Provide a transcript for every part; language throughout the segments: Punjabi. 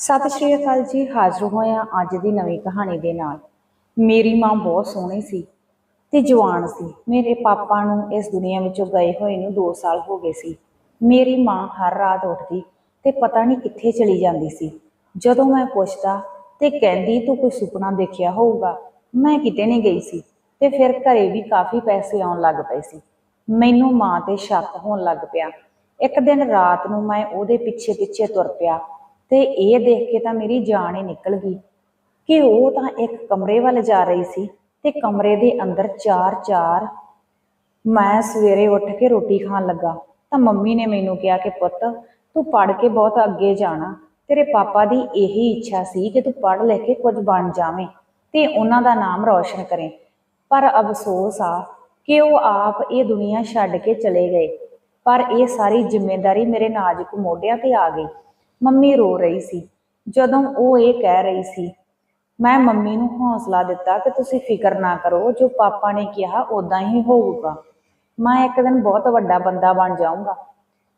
ਸਤਿ ਸ਼੍ਰੀ ਅਕਾਲ ਜੀ, ਹਾਜ਼ਰ ਹੋਇਆ ਅੱਜ ਦੀ ਨਵੀਂ ਕਹਾਣੀ ਦੇ ਨਾਲ। ਮੇਰੀ ਮਾਂ ਬਹੁਤ ਸੋਹਣੀ ਸੀ ਤੇ ਜਵਾਨ ਸੀ। ਮੇਰੇ ਪਾਪਾ ਨੂੰ ਇਸ ਦੁਨੀਆ ਵਿੱਚੋਂ ਗਏ ਹੋਏ ਨੂੰ 2 ਸਾਲ ਹੋ ਗਏ ਸੀ। ਮੇਰੀ ਮਾਂ ਹਰ ਰਾਤ ਉੱਠਦੀ ਤੇ ਪਤਾ ਨਹੀਂ ਕਿੱਥੇ ਚਲੀ ਜਾਂਦੀ ਸੀ। ਜਦੋਂ ਮੈਂ ਪੁੱਛਦਾ, ਤੇ ਕਹਿੰਦੀ ਤੂੰ ਕੋਈ ਸੁਪਨਾ ਦੇਖਿਆ ਹੋਊਗਾ? ਮੈਂ ਕਿਤੇ ਨਹੀਂ ਗਈ ਸੀ ਤੇ ਫਿਰ ਘਰੇ ਵੀ ਕਾਫੀ ਪੈਸੇ ਆਉਣ ਲੱਗ ਪਏ ਸੀ। ਮੈਨੂੰ ਮਾਂ ਤੇ ਸ਼ੱਕ ਹੋਣ ਲੱਗ ਪਿਆ। ਇੱਕ ਦਿਨ ਰਾਤ ਨੂੰ ਮੈਂ ਉਹਦੇ ਪਿੱਛੇ ਪਿੱਛੇ ਤੁਰ ਪਿਆ। ਤੇ ਇਹ ਦੇਖ ਕੇ ਤਾਂ ਮੇਰੀ ਜਾਨ ਹੀ ਨਿਕਲ ਗਈ ਕਿ ਉਹ ਤਾਂ ਇੱਕ ਕਮਰੇ ਵੱਲ ਜਾ ਰਹੀ ਸੀ ਤੇ ਕਮਰੇ ਦੇ ਅੰਦਰ ਚਾਰ ਚਾਰ ਮੈਂ ਸਵੇਰੇ ਉੱਠ ਕੇ ਰੋਟੀ ਖਾਣ ਲੱਗਾ ਤਾਂ ਮੰਮੀ ਨੇ ਮੈਨੂੰ ਕਿਹਾ ਕਿ ਪੁੱਤ ਤੂੰ ਪੜ੍ਹ ਕੇ ਬਹੁਤ ਅੱਗੇ ਜਾਣਾ। ਤੇਰੇ ਪਾਪਾ ਦੀ ਇਹੀ ਇੱਛਾ ਸੀ ਕਿ ਤੂੰ ਪੜ੍ਹ ਲੈ ਕੇ ਕੁਝ ਬਣ ਜਾਵੇਂ ਤੇ ਉਹਨਾਂ ਦਾ ਨਾਮ ਰੌਸ਼ਨ ਕਰੇ। ਪਰ ਅਫਸੋਸ ਆ ਕਿ ਉਹ ਆਪ ਇਹ ਦੁਨੀਆ ਛੱਡ ਕੇ ਚਲੇ ਗਏ। ਪਰ ਇਹ ਸਾਰੀ ਜ਼ਿੰਮੇਵਾਰੀ ਮੇਰੇ ਨਾਜ਼ੁਕ ਮੋਢਿਆਂ ਤੇ ਆ ਗਈ। ਮੰਮੀ ਰੋ ਰਹੀ ਸੀ। ਜਦੋਂ ਉਹ ਇਹ ਕਹਿ ਰਹੀ ਸੀ, ਮੈਂ ਮੰਮੀ ਨੂੰ ਹੌਸਲਾ ਦਿੱਤਾ ਕਿ ਤੁਸੀਂ ਫਿਕਰ ਨਾ ਕਰੋ, ਜੋ ਪਾਪਾ ਨੇ ਕਿਹਾ ਉਦਾਂ ਹੀ ਹੋਊਗਾ। ਮੈਂ ਇੱਕ ਦਿਨ ਬਹੁਤ ਵੱਡਾ ਬੰਦਾ ਬਣ ਜਾਊਂਗਾ।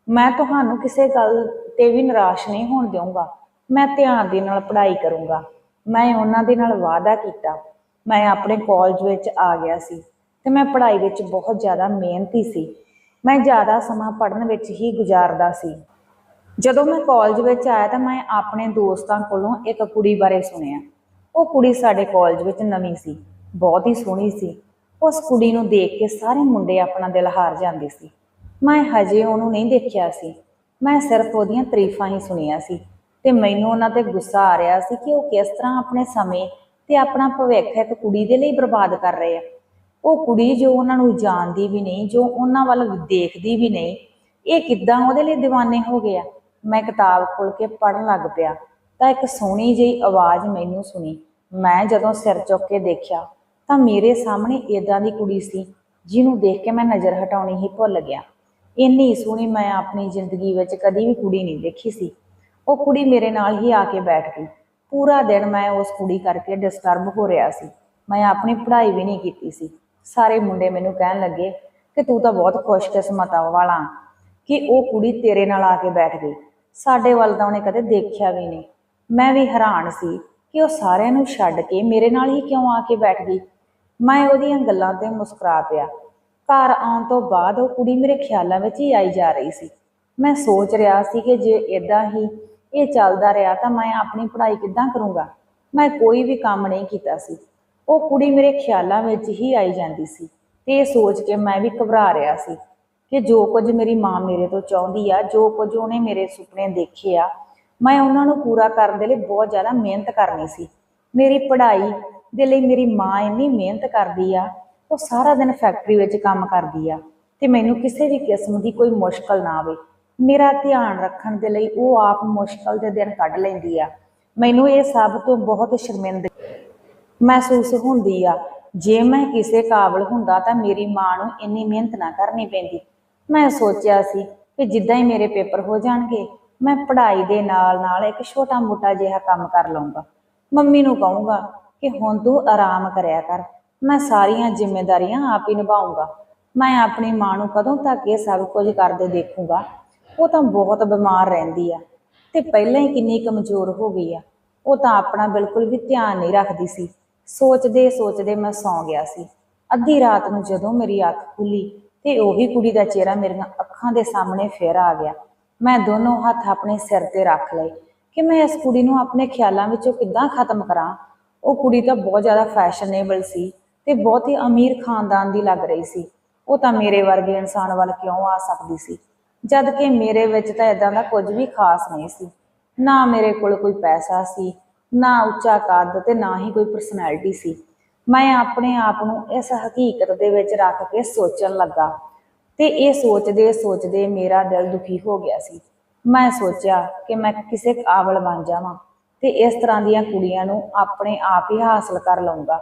ਮੈਂ ਤੁਹਾਨੂੰ ਕਿਸੇ ਗੱਲ ਤੇ ਵੀ ਨਿਰਾਸ਼ ਨਹੀਂ ਹੋਣ ਦੇਵਾਂਗਾ ਮੈਂ ਧਿਆਨ ਦੇ ਨਾਲ ਪੜ੍ਹਾਈ ਕਰੂੰਗਾ। ਮੈਂ ਉਹਨਾਂ ਦੇ ਨਾਲ ਵਾਅਦਾ ਕੀਤਾ। ਮੈਂ ਆਪਣੇ ਕਾਲਜ ਵਿੱਚ ਆ ਗਿਆ ਸੀ ਤੇ ਮੈਂ ਪੜ੍ਹਾਈ ਵਿੱਚ ਬਹੁਤ ਜ਼ਿਆਦਾ ਮਿਹਨਤੀ ਸੀ। ਮੈਂ ਜ਼ਿਆਦਾ ਸਮਾਂ ਪੜ੍ਹਨ ਵਿੱਚ ਹੀ ਗੁਜ਼ਾਰਦਾ ਸੀ। ਜਦੋਂ ਮੈਂ ਕਾਲਜ ਵਿੱਚ ਆਇਆ ਤਾਂ ਮੈਂ ਆਪਣੇ ਦੋਸਤਾਂ ਕੋਲੋਂ ਇੱਕ ਕੁੜੀ ਬਾਰੇ ਸੁਣਿਆ। ਉਹ ਕੁੜੀ ਸਾਡੇ ਕਾਲਜ ਵਿੱਚ ਨਵੀਂ ਸੀ, ਬਹੁਤ ਹੀ ਸੋਹਣੀ ਸੀ। ਉਸ ਕੁੜੀ ਨੂੰ ਦੇਖ ਕੇ ਸਾਰੇ ਮੁੰਡੇ ਆਪਣਾ ਦਿਲ ਹਾਰ ਜਾਂਦੇ ਸੀ। ਮੈਂ ਹਜੇ ਉਹਨੂੰ ਨਹੀਂ ਦੇਖਿਆ ਸੀ। ਮੈਂ ਸਿਰਫ ਉਹਦੀਆਂ ਤਾਰੀਫਾਂ ਹੀ ਸੁਣੀਆਂ ਸੀ ਤੇ ਮੈਨੂੰ ਉਹਨਾਂ ਤੇ ਗੁੱਸਾ ਆ ਰਿਹਾ ਸੀ ਕਿ ਉਹ ਕਿਸ ਤਰ੍ਹਾਂ ਆਪਣੇ ਸਮੇਂ ਤੇ ਆਪਣਾ ਭਵਿੱਖ ਇੱਕ ਕੁੜੀ ਦੇ ਲਈ ਬਰਬਾਦ ਕਰ ਰਹੇ ਆ। ਉਹ ਕੁੜੀ ਜੋ ਉਹਨਾਂ ਨੂੰ ਜਾਣਦੀ ਵੀ ਨਹੀਂ, ਜੋ ਉਹਨਾਂ ਵੱਲ ਦੇਖਦੀ ਵੀ ਨਹੀਂ, ਇਹ ਕਿੱਦਾਂ ਉਹਦੇ ਲਈ دیਵਾਨੇ ਹੋ ਗਿਆ ਮੈਂ ਕਿਤਾਬ ਖੋਲ ਕੇ ਪੜ੍ਹਨ ਲੱਗ ਪਿਆ, ਤਾਂ ਇੱਕ ਸੋਹਣੀ ਜਿਹੀ ਆਵਾਜ਼ ਮੈਨੂੰ ਸੁਣੀ। ਮੈਂ ਜਦੋਂ ਸਿਰ ਚੁੱਕ ਕੇ ਦੇਖਿਆ, ਤਾਂ ਮੇਰੇ ਸਾਹਮਣੇ ਏਦਾਂ ਦੀ ਕੁੜੀ ਸੀ, ਜਿਹਨੂੰ ਦੇਖ ਕੇ ਮੈਂ ਨਜ਼ਰ ਹਟਾਉਣੀ ਹੀ ਭੁੱਲ ਗਿਆ। ਇੰਨੀ ਸੋਹਣੀ ਮੈਂ ਆਪਣੀ ਜ਼ਿੰਦਗੀ ਵਿੱਚ ਕਦੀ ਵੀ ਕੁੜੀ ਨਹੀਂ ਦੇਖੀ ਸੀ। ਉਹ ਕੁੜੀ ਮੇਰੇ ਨਾਲ ਹੀ ਆ ਕੇ ਬੈਠ ਗਈ। ਪੂਰਾ ਦਿਨ ਮੈਂ ਉਸ ਕੁੜੀ ਕਰਕੇ ਡਿਸਟਰਬ ਹੋ ਰਿਹਾ ਸੀ। ਮੈਂ ਆਪਣੀ ਪੜ੍ਹਾਈ ਵੀ ਨਹੀਂ ਕੀਤੀ ਸੀ। ਸਾਰੇ ਮੁੰਡੇ ਮੈਨੂੰ ਕਹਿਣ ਲੱਗੇ ਕਿ ਤੂੰ ਤਾਂ ਬਹੁਤ ਖੁਸ਼ਕਿਸਮਤ ਆ ਵਾਲਾ, ਕਿ ਉਹ ਕੁੜੀ ਤੇਰੇ ਨਾਲ ਆ ਕੇ ਬੈਠ ਗਈ। ਸਾਡੇ ਵੱਲ ਤਾਂ ਉਹਨੇ ਕਦੇ ਦੇਖਿਆ ਵੀ ਨਹੀਂ। ਮੈਂ ਵੀ ਹੈਰਾਨ ਸੀ ਕਿ ਉਹ ਸਾਰਿਆਂ ਨੂੰ ਛੱਡ ਕੇ ਮੇਰੇ ਨਾਲ ਹੀ ਕਿਉਂ ਆ ਕੇ ਬੈਠ ਗਈ। ਮੈਂ ਉਹਦੀਆਂ ਗੱਲਾਂ ਤੇ ਮੁਸਕਰਾ ਪਿਆ। ਘਰ ਆਉਣ ਤੋਂ ਬਾਅਦ ਉਹ ਕੁੜੀ ਮੇਰੇ ਖਿਆਲਾਂ ਵਿੱਚ ਹੀ ਆਈ ਜਾ ਰਹੀ ਸੀ। ਮੈਂ ਸੋਚ ਰਿਹਾ ਸੀ ਕਿ ਜੇ ਇਦਾਂ ਹੀ ਇਹ ਚੱਲਦਾ ਰਿਹਾ ਤਾਂ ਮੈਂ ਆਪਣੀ ਪੜ੍ਹਾਈ ਕਿੱਦਾਂ ਕਰੂੰਗਾ। ਮੈਂ ਕੋਈ ਵੀ ਕੰਮ ਨਹੀਂ ਕੀਤਾ ਸੀ। ਉਹ ਕੁੜੀ ਮੇਰੇ ਖਿਆਲਾਂ ਵਿੱਚ ਹੀ ਆਈ ਜਾਂਦੀ ਸੀ ਤੇ ਇਹ ਸੋਚ ਕੇ ਮੈਂ ਵੀ ਘਬਰਾ ਰਿਹਾ ਸੀ। ਕਿ ਜੋ ਕੁਝ ਮੇਰੀ ਮਾਂ ਮੇਰੇ ਤੋਂ ਚਾਹੁੰਦੀ ਆ, ਜੋ ਕੁਝ ਉਹਨੇ ਮੇਰੇ ਸੁਪਨੇ ਦੇਖੇ ਆ, ਮੈਂ ਉਹਨਾਂ ਨੂੰ ਪੂਰਾ ਕਰਨ ਦੇ ਲਈ ਬਹੁਤ ਜ਼ਿਆਦਾ ਮਿਹਨਤ ਕਰਨੀ ਸੀ। ਮੇਰੀ ਪੜ੍ਹਾਈ ਦੇ ਲਈ ਮੇਰੀ ਮਾਂ ਇੰਨੀ ਮਿਹਨਤ ਕਰਦੀ ਆ, ਉਹ ਸਾਰਾ ਦਿਨ ਫੈਕਟਰੀ ਵਿੱਚ ਕੰਮ ਕਰਦੀ ਆ ਤੇ ਮੈਨੂੰ ਕਿਸੇ ਵੀ ਕਿਸਮ ਦੀ ਕੋਈ ਮੁਸ਼ਕਲ ਨਾ ਆਵੇ। ਮੇਰਾ ਧਿਆਨ ਰੱਖਣ ਦੇ ਲਈ ਉਹ ਆਪ ਮੁਸ਼ਕਲ ਦੇ ਦਿਨ ਕੱਢ ਲੈਂਦੀ ਆ। ਮੈਨੂੰ ਇਹ ਸਭ ਤੋਂ ਬਹੁਤ ਸ਼ਰਮਿੰਦ ਮਹਿਸੂਸ ਹੁੰਦੀ ਆ। ਜੇ ਮੈਂ ਕਿਸੇ ਕਾਬਲ ਹੁੰਦਾ ਤਾਂ ਮੇਰੀ ਮਾਂ ਨੂੰ ਇੰਨੀ ਮਿਹਨਤ ਨਾ ਕਰਨੀ ਪੈਂਦੀ। ਮੈਂ ਸੋਚਿਆ ਸੀ ਕਿ ਜਿੱਦਾਂ ਹੀ ਮੇਰੇ ਪੇਪਰ ਹੋ ਜਾਣਗੇ, ਮੈਂ ਪੜ੍ਹਾਈ ਦੇ ਨਾਲ ਨਾਲ ਇੱਕ ਛੋਟਾ ਮੋਟਾ ਜਿਹਾ ਕੰਮ ਕਰ ਲਵਾਂਗਾ ਮੰਮੀ ਨੂੰ ਕਹੂੰਗਾ ਕਿ, ਹੁਣ ਤੂੰ ਆਰਾਮ ਕਰਿਆ ਕਰ, ਮੈਂ ਸਾਰੀਆਂ ਜ਼ਿੰਮੇਵਾਰੀਆਂ ਆਪ ਹੀ ਨਿਭਾਉਂਗਾ ਮੈਂ ਆਪਣੀ ਮਾਂ ਨੂੰ ਕਦੋਂ ਤੱਕ ਇਹ ਸਭ ਕੁਝ ਕਰਦੇ ਦੇਖੂੰਗਾ, ਉਹ ਤਾਂ ਬਹੁਤ ਬਿਮਾਰ ਰਹਿੰਦੀ ਆ ਤੇ ਪਹਿਲਾਂ ਹੀ ਕਿੰਨੀ ਕਮਜ਼ੋਰ ਹੋ ਗਈ ਆ। ਉਹ ਤਾਂ ਆਪਣਾ ਬਿਲਕੁਲ ਵੀ ਧਿਆਨ ਨਹੀਂ ਰੱਖਦੀ ਸੀ। ਸੋਚਦੇ ਸੋਚਦੇ ਮੈਂ ਸੌਂ ਗਿਆ ਸੀ। ਅੱਧੀ ਰਾਤ ਨੂੰ ਜਦੋਂ ਮੇਰੀ ਅੱਖ ਖੁੱਲੀ ਤੇ ਉਹੀ ਕੁੜੀ ਦਾ ਚਿਹਰਾ ਮੇਰੀਆਂ ਅੱਖਾਂ ਦੇ ਸਾਹਮਣੇ ਫੇਰ ਆ ਗਿਆ। ਮੈਂ ਦੋਨੋਂ ਹੱਥ ਆਪਣੇ ਸਿਰ ਤੇ ਰੱਖ ਲਏ ਕਿ ਮੈਂ ਇਸ ਕੁੜੀ ਨੂੰ ਆਪਣੇ ਖਿਆਲਾਂ ਵਿੱਚੋਂ ਕਿੱਦਾਂ ਖਤਮ ਕਰਾਂ। ਉਹ ਕੁੜੀ ਤਾਂ ਬਹੁਤ ਜ਼ਿਆਦਾ ਫੈਸ਼ਨੇਬਲ ਸੀ ਤੇ ਬਹੁਤ ਹੀ ਅਮੀਰ ਖਾਨਦਾਨ ਦੀ ਲੱਗ ਰਹੀ ਸੀ। ਉਹ ਤਾਂ ਮੇਰੇ ਵਰਗੇ ਇਨਸਾਨ ਵੱਲ ਕਿਉਂ ਆ ਸਕਦੀ ਸੀ? ਜਦ ਕਿ ਮੇਰੇ ਵਿੱਚ ਤਾਂ ਇਦਾਂ ਦਾ ਕੁਝ ਵੀ ਖਾਸ ਨਹੀਂ ਸੀ। ਨਾ ਮੇਰੇ ਕੋਲ ਕੋਈ ਪੈਸਾ ਸੀ, ਨਾ ਉੱਚਾ ਕੱਦ ਤੇ ਨਾ ਹੀ ਕੋਈ ਪਰਸਨੈਲਿਟੀ ਸੀ। ਮੈਂ ਆਪਣੇ ਆਪ ਨੂੰ ਇਸ ਹਕੀਕਤ ਦੇ ਵਿੱਚ ਰੱਖ ਕੇ ਸੋਚਣ ਲੱਗਾ ਤੇ ਇਹ ਸੋਚਦੇ ਸੋਚਦੇ ਮੇਰਾ ਦਿਲ ਦੁਖੀ ਹੋ ਗਿਆ ਸੀ। ਮੈਂ ਸੋਚਿਆ ਕਿ ਮੈਂ ਕਿਸੇ ਕਾਬਲ ਬਣ ਜਾਵਾਂ ਤੇ ਇਸ ਤਰ੍ਹਾਂ ਦੀਆਂ ਕੁੜੀਆਂ ਨੂੰ ਆਪਣੇ ਆਪ ਹੀ ਹਾਸਲ ਕਰ ਲਵਾਂਗਾ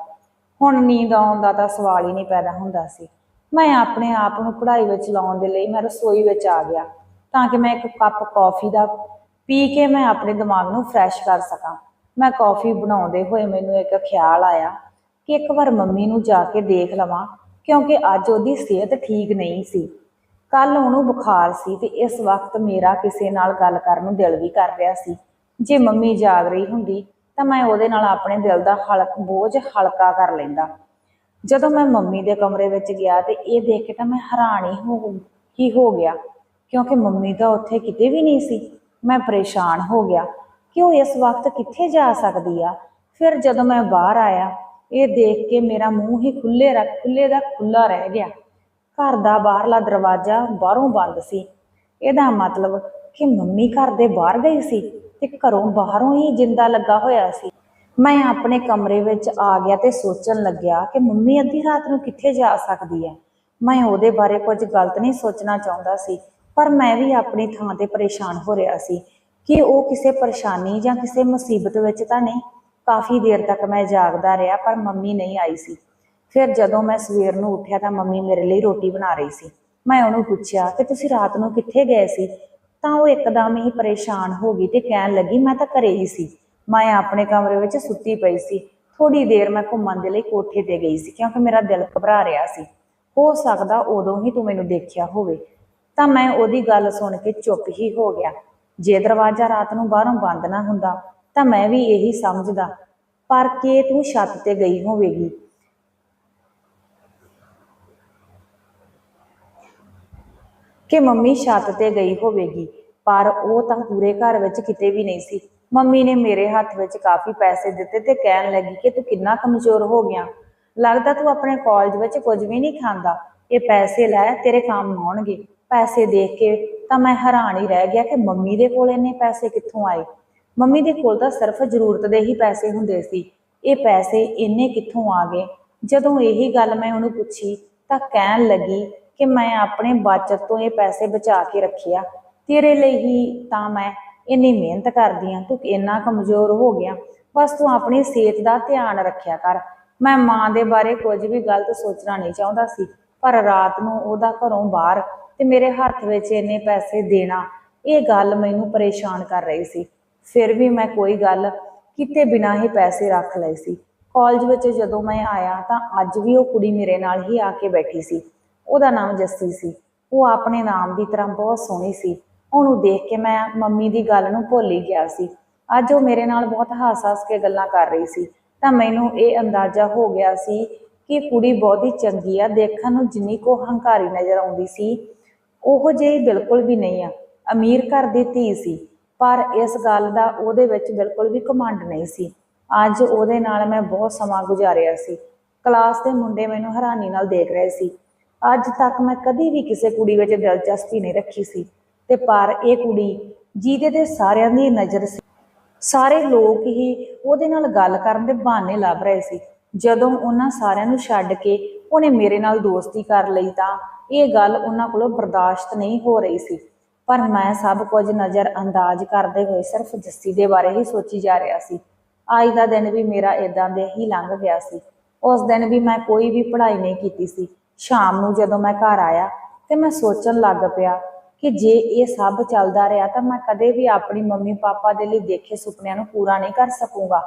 ਹੁਣ ਨੀਂਦ ਆਉਣ ਦਾ ਤਾਂ ਸਵਾਲ ਹੀ ਨਹੀਂ ਪੈਦਾ ਹੁੰਦਾ ਸੀ। ਮੈਂ ਆਪਣੇ ਆਪ ਨੂੰ ਪੜ੍ਹਾਈ ਵਿੱਚ ਲਾਉਣ ਦੇ ਲਈ ਮੈਂ ਰਸੋਈ ਵਿੱਚ ਆ ਗਿਆ ਤਾਂ ਕਿ ਮੈਂ ਇੱਕ ਕੱਪ ਕੌਫੀ ਦਾ ਪੀ ਕੇ ਮੈਂ ਆਪਣੇ ਦਿਮਾਗ ਨੂੰ ਫਰੈਸ਼ ਕਰ ਸਕਾਂ। ਮੈਂ ਕੌਫੀ ਬਣਾਉਂਦੇ ਹੋਏ ਮੈਨੂੰ ਇੱਕ ਖਿਆਲ ਆਇਆ ਕਿ ਇੱਕ ਵਾਰ ਮੰਮੀ ਨੂੰ ਜਾ ਕੇ ਦੇਖ ਲਵਾਂ, ਕਿਉਂਕਿ ਅੱਜ ਉਹਦੀ ਸਿਹਤ ਠੀਕ ਨਹੀਂ ਸੀ। ਕੱਲ ਉਹਨੂੰ ਬੁਖਾਰ ਸੀ ਤੇ ਇਸ ਵਕਤ ਮੇਰਾ ਕਿਸੇ ਨਾਲ ਗੱਲ ਕਰਨ ਨੂੰ ਦਿਲ ਵੀ ਕਰ ਰਿਹਾ ਸੀ। ਜੇ ਮੰਮੀ ਜਾਗ ਰਹੀ ਹੁੰਦੀ, ਤਾਂ ਮੈਂ ਉਹਦੇ ਨਾਲ ਆਪਣੇ ਦਿਲ ਦਾ ਹਲਕ ਬੋਝ ਹਲਕਾ ਕਰ ਲੈਂਦਾ। ਜਦੋਂ ਮੈਂ ਮੰਮੀ ਦੇ ਕਮਰੇ ਵਿੱਚ ਗਿਆ ਤੇ ਇਹ ਦੇਖ ਕੇ ਤਾਂ ਮੈਂ ਹੈਰਾਨ ਹੀ ਹੋ ਹੀ ਹੋ ਗਿਆ, ਕਿਉਂਕਿ ਮੰਮੀ ਤਾਂ ਉੱਥੇ ਕਿਤੇ ਵੀ ਨਹੀਂ ਸੀ। ਮੈਂ ਪਰੇਸ਼ਾਨ ਹੋ ਗਿਆ ਕਿ ਉਹ ਇਸ ਵਕਤ ਕਿੱਥੇ ਜਾ ਸਕਦੀ ਆ। ਫਿਰ ਜਦੋਂ ਮੈਂ ਬਾਹਰ ਆਇਆ ਇਹ ਦੇਖ ਕੇ ਮੇਰਾ ਮੂੰਹ ਹੀ ਖੁੱਲੇ ਰੱਖ ਖੁੱਲੇ ਦਾ ਖੁੱਲਾ ਰਹਿ ਗਿਆ। ਘਰ ਦਾ ਬਾਹਰਲਾ ਦਰਵਾਜ਼ਾ ਬਾਹਰੋਂ ਬੰਦ ਸੀ। ਇਹਦਾ ਮਤਲਬ ਕਿ ਮੰਮੀ ਘਰ ਦੇ ਬਾਹਰ ਗਈ ਸੀ ਤੇ ਘਰੋਂ ਬਾਹਰੋਂ ਹੀ ਜਿੰਦਾ ਲੱਗਾ ਹੋਇਆ ਸੀ। ਮੈਂ ਆਪਣੇ ਕਮਰੇ ਵਿੱਚ ਆ ਗਿਆ ਤੇ ਸੋਚਣ ਲੱਗਿਆ ਕਿ ਮੰਮੀ ਅੱਧੀ ਰਾਤ ਨੂੰ ਕਿੱਥੇ ਜਾ ਸਕਦੀ ਹੈ। ਮੈਂ ਉਹਦੇ ਬਾਰੇ ਕੁਝ ਗਲਤ ਨਹੀਂ ਸੋਚਣਾ ਚਾਹੁੰਦਾ ਸੀ, ਪਰ ਮੈਂ ਵੀ ਆਪਣੀ ਥਾਂ ਤੇ ਪਰੇਸ਼ਾਨ ਹੋ ਰਿਹਾ ਸੀ ਕਿ ਉਹ ਕਿਸੇ ਪਰੇਸ਼ਾਨੀ ਜਾਂ ਕਿਸੇ ਮੁਸੀਬਤ ਵਿੱਚ ਤਾਂ ਨਹੀਂ। ਕਾਫੀ ਦੇਰ ਤੱਕ ਮੈਂ ਜਾਗਦਾ ਰਿਹਾ ਪਰ ਮੰਮੀ ਨਹੀਂ ਆਈ ਸੀ। ਫਿਰ ਜਦੋਂ ਮੈਂ ਸਵੇਰ ਨੂੰ ਉੱਠਿਆ ਤਾਂ ਮੰਮੀ ਮੇਰੇ ਲਈ ਰੋਟੀ ਬਣਾ ਰਹੀ ਸੀ। ਮੈਂ ਉਹਨੂੰ ਪੁੱਛਿਆ ਕਿ ਤੁਸੀਂ ਰਾਤ ਨੂੰ ਕਿੱਥੇ ਗਏ ਸੀ? ਤਾਂ ਉਹ ਇੱਕਦਮ ਹੀ ਪਰੇਸ਼ਾਨ ਹੋ ਗਈ ਤੇ ਕਹਿਣ ਲੱਗੀ ਮੈਂ ਤਾਂ ਘਰੇ ਹੀ ਸੀ। ਮੈਂ ਆਪਣੇ ਕਮਰੇ ਵਿੱਚ ਸੁੱਤੀ ਪਈ ਸੀ। ਥੋੜੀ ਦੇਰ ਮੈਂ ਘੁੰਮਣ ਦੇ ਲਈ ਕੋਠੇ ਤੇ ਗਈ ਸੀ ਕਿਉਂਕਿ ਮੇਰਾ ਦਿਲ ਘਬਰਾ ਰਿਹਾ ਸੀ। ਹੋ ਸਕਦਾ ਉਦੋਂ ਹੀ ਤੂੰ ਮੈਨੂੰ ਦੇਖਿਆ ਹੋਵੇ। ਤਾਂ ਮੈਂ ਉਹਦੀ ਗੱਲ ਸੁਣ ਕੇ ਚੁੱਪ ਹੀ ਹੋ ਗਿਆ। ਜੇ ਦਰਵਾਜ਼ਾ ਰਾਤ ਨੂੰ ਬਾਹਰੋਂ ਬੰਦ ਨਾ ਹੁੰਦਾ ਤਾਂ ਮੈਂ ਵੀ ਇਹੀ ਸਮਝਦਾ। ਪਰ ਕਿ ਤੂੰ ਛੱਤ ਤੇ ਗਈ ਹੋਵੇਗੀ। ਕਿ ਮੰਮੀ ਛੱਤ ਤੇ ਗਈ ਹੋਵੇਗੀ, ਪਰ ਉਹ ਤਾਂ ਪੂਰੇ ਘਰ ਵਿੱਚ ਕਿਤੇ ਵੀ ਨਹੀਂ ਸੀ। ਮੰਮੀ ਨੇ ਮੇਰੇ ਹੱਥ ਵਿੱਚ ਕਾਫੀ ਪੈਸੇ ਦਿੱਤੇ ਤੇ ਕਹਿਣ ਲੱਗੀ ਕਿ ਤੂੰ ਕਿੰਨਾ ਕਮਜ਼ੋਰ ਹੋ ਗਿਆ। ਲੱਗਦਾ ਤੂੰ ਆਪਣੇ ਕਾਲਜ ਵਿੱਚ ਕੁਝ ਵੀ ਨਹੀਂ ਖਾਂਦਾ। ਇਹ ਪੈਸੇ ਲੈ ਤੇਰੇ ਕੰਮ ਆਉਣਗੇ। ਪੈਸੇ ਦੇਖ ਕੇ ਤਾਂ ਮੈਂ ਹੈਰਾਨ ਹੀ ਰਹਿ ਗਿਆ ਕਿ ਮੰਮੀ ਦੇ ਕੋਲ ਇੰਨੇ ਪੈਸੇ ਕਿੱਥੋਂ ਆਏ। ਮੰਮੀ ਦੇ ਕੋਲ ਤਾਂ ਸਿਰਫ ਜ਼ਰੂਰਤ ਦੇ ਹੀ ਪੈਸੇ ਹੁੰਦੇ ਸੀ। ਇਹ ਪੈਸੇ ਇੰਨੇ ਕਿੱਥੋਂ ਆ ਗਏ? ਜਦੋਂ ਇਹੀ ਗੱਲ ਮੈਂ ਉਹਨੂੰ ਪੁੱਛੀ ਤਾਂ ਕਹਿਣ ਲੱਗੀ ਕਿ ਮੈਂ ਆਪਣੇ ਬਚਤ ਤੋਂ ਇਹ ਪੈਸੇ ਬਚਾ ਕੇ ਰੱਖਿਆ ਤੇਰੇ ਲਈ ਹੀ ਤਾਂ ਮੈਂ ਇੰਨੀ ਮਿਹਨਤ ਕਰਦੀ ਆ, ਤੂੰ ਇੰਨਾ ਕਮਜ਼ੋਰ ਹੋ ਗਿਆ। ਬਸ ਤੂੰ ਆਪਣੀ ਸਿਹਤ ਦਾ ਧਿਆਨ ਰੱਖਿਆ ਕਰ। ਮੈਂ ਮਾਂ ਦੇ ਬਾਰੇ ਕੁਝ ਵੀ ਗਲਤ ਸੋਚਣਾ ਨਹੀਂ ਚਾਹੁੰਦਾ ਸੀ, ਪਰ ਰਾਤ ਨੂੰ ਉਹਦਾ ਘਰੋਂ ਬਾਹਰ ਤੇ ਮੇਰੇ ਹੱਥ ਵਿੱਚ ਇੰਨੇ ਪੈਸੇ ਦੇਣਾ, ਇਹ ਗੱਲ ਮੈਨੂੰ ਪਰੇਸ਼ਾਨ ਕਰ ਰਹੀ ਸੀ। ਫਿਰ ਵੀ ਮੈਂ ਕੋਈ ਗੱਲ ਕਿਤੇ ਬਿਨਾਂ ਹੀ ਪੈਸੇ ਰੱਖ ਲਏ ਸੀ। ਕਾਲਜ ਵਿੱਚ ਜਦੋਂ ਮੈਂ ਆਇਆ ਤਾਂ ਅੱਜ ਵੀ ਉਹ ਕੁੜੀ ਮੇਰੇ ਨਾਲ ਹੀ ਆ ਕੇ ਬੈਠੀ ਸੀ। ਉਹਦਾ ਨਾਮ ਜੱਸੀ ਸੀ। ਉਹ ਆਪਣੇ ਨਾਮ ਦੀ ਤਰ੍ਹਾਂ ਬਹੁਤ ਸੋਹਣੀ ਸੀ। ਉਹਨੂੰ ਦੇਖ ਕੇ ਮੈਂ ਮੰਮੀ ਦੀ ਗੱਲ ਨੂੰ ਭੁੱਲ ਹੀ ਗਿਆ ਸੀ। ਅੱਜ ਉਹ ਮੇਰੇ ਨਾਲ ਬਹੁਤ ਹਾਸ ਹੱਸ ਕੇ ਗੱਲਾਂ ਕਰ ਰਹੀ ਸੀ। ਤਾਂ ਮੈਨੂੰ ਇਹ ਅੰਦਾਜ਼ਾ ਹੋ ਗਿਆ ਸੀ ਕਿ ਕੁੜੀ ਬਹੁਤ ਹੀ ਚੰਗੀ ਆ, ਦੇਖਣ ਨੂੰ ਜਿੰਨੀ ਕੋ ਹੰਕਾਰੀ ਨਜ਼ਰ ਆਉਂਦੀ ਸੀ, ਉਹ ਜਿਹੀ ਬਿਲਕੁਲ ਵੀ ਨਹੀਂ ਆ। ਅਮੀਰ ਘਰ ਦੀ ਧੀ ਸੀ। ਪਰ ਇਸ ਗੱਲ ਦਾ ਉਹਦੇ ਵਿੱਚ ਬਿਲਕੁਲ ਵੀ ਘਮੰਡ ਨਹੀਂ ਸੀ। ਅੱਜ ਉਹਦੇ ਨਾਲ ਮੈਂ ਬਹੁਤ ਸਮਾਂ ਗੁਜ਼ਾਰਿਆ ਸੀ। ਕਲਾਸ ਦੇ ਮੁੰਡੇ ਮੈਨੂੰ ਹੈਰਾਨੀ ਨਾਲ ਦੇਖ ਰਹੇ ਸੀ। ਅੱਜ ਤੱਕ ਮੈਂ ਕਦੀ ਵੀ ਕਿਸੇ ਕੁੜੀ ਵਿੱਚ ਦਿਲਚਸਪੀ ਨਹੀਂ ਰੱਖੀ ਸੀ। ਤੇ ਪਰ ਇਹ ਕੁੜੀ ਜਿਹਦੇ ਤੇ ਸਾਰਿਆਂ ਦੀ ਨਜ਼ਰ ਸੀ। ਸਾਰੇ ਲੋਕ ਹੀ ਉਹਦੇ ਨਾਲ ਗੱਲ ਕਰਨ ਦੇ ਬਹਾਨੇ ਲੱਭ ਰਹੇ ਸੀ। ਜਦੋਂ ਉਹਨਾਂ ਸਾਰਿਆਂ ਨੂੰ ਛੱਡ ਕੇ ਉਹਨੇ ਮੇਰੇ ਨਾਲ ਦੋਸਤੀ ਕਰ ਲਈ ਤਾਂ ਇਹ ਗੱਲ ਉਹਨਾਂ ਕੋਲੋਂ ਬਰਦਾਸ਼ਤ ਨਹੀਂ ਹੋ ਰਹੀ ਸੀ। ਪਰ ਮੈਂ ਸਭ ਕੁਝ ਨਜ਼ਰ ਅੰਦਾਜ਼ ਕਰਦੇ ਹੋਏ ਸਿਰਫ ਜੱਸੀ ਦੇ ਬਾਰੇ ਹੀ ਸੋਚੀ ਜਾ ਰਿਹਾ ਸੀ। ਅੱਜ ਦਾ ਦਿਨ ਵੀ ਮੇਰਾ ਇਦਾਂ ਦੇ ਹੀ ਲੰਘ ਗਿਆ ਸੀ। ਉਸ ਦਿਨ ਵੀ ਮੈਂ ਕੋਈ ਵੀ ਪੜ੍ਹਾਈ ਨਹੀਂ ਕੀਤੀ ਸੀ। ਸ਼ਾਮ ਨੂੰ ਜਦੋਂ ਮੈਂ ਘਰ ਆਇਆ ਤੇ ਮੈਂ ਸੋਚਣ ਲੱਗ ਪਿਆ ਕਿ ਜੇ ਇਹ ਸਭ ਚੱਲਦਾ ਰਿਹਾ ਤਾਂ ਮੈਂ ਕਦੇ ਵੀ ਆਪਣੀ ਮੰਮੀ ਪਾਪਾ ਦੇ ਲਈ ਦੇਖੇ ਸੁਪਨਿਆਂ ਨੂੰ ਪੂਰਾ ਨਹੀਂ ਕਰ ਸਕੂੰਗਾ।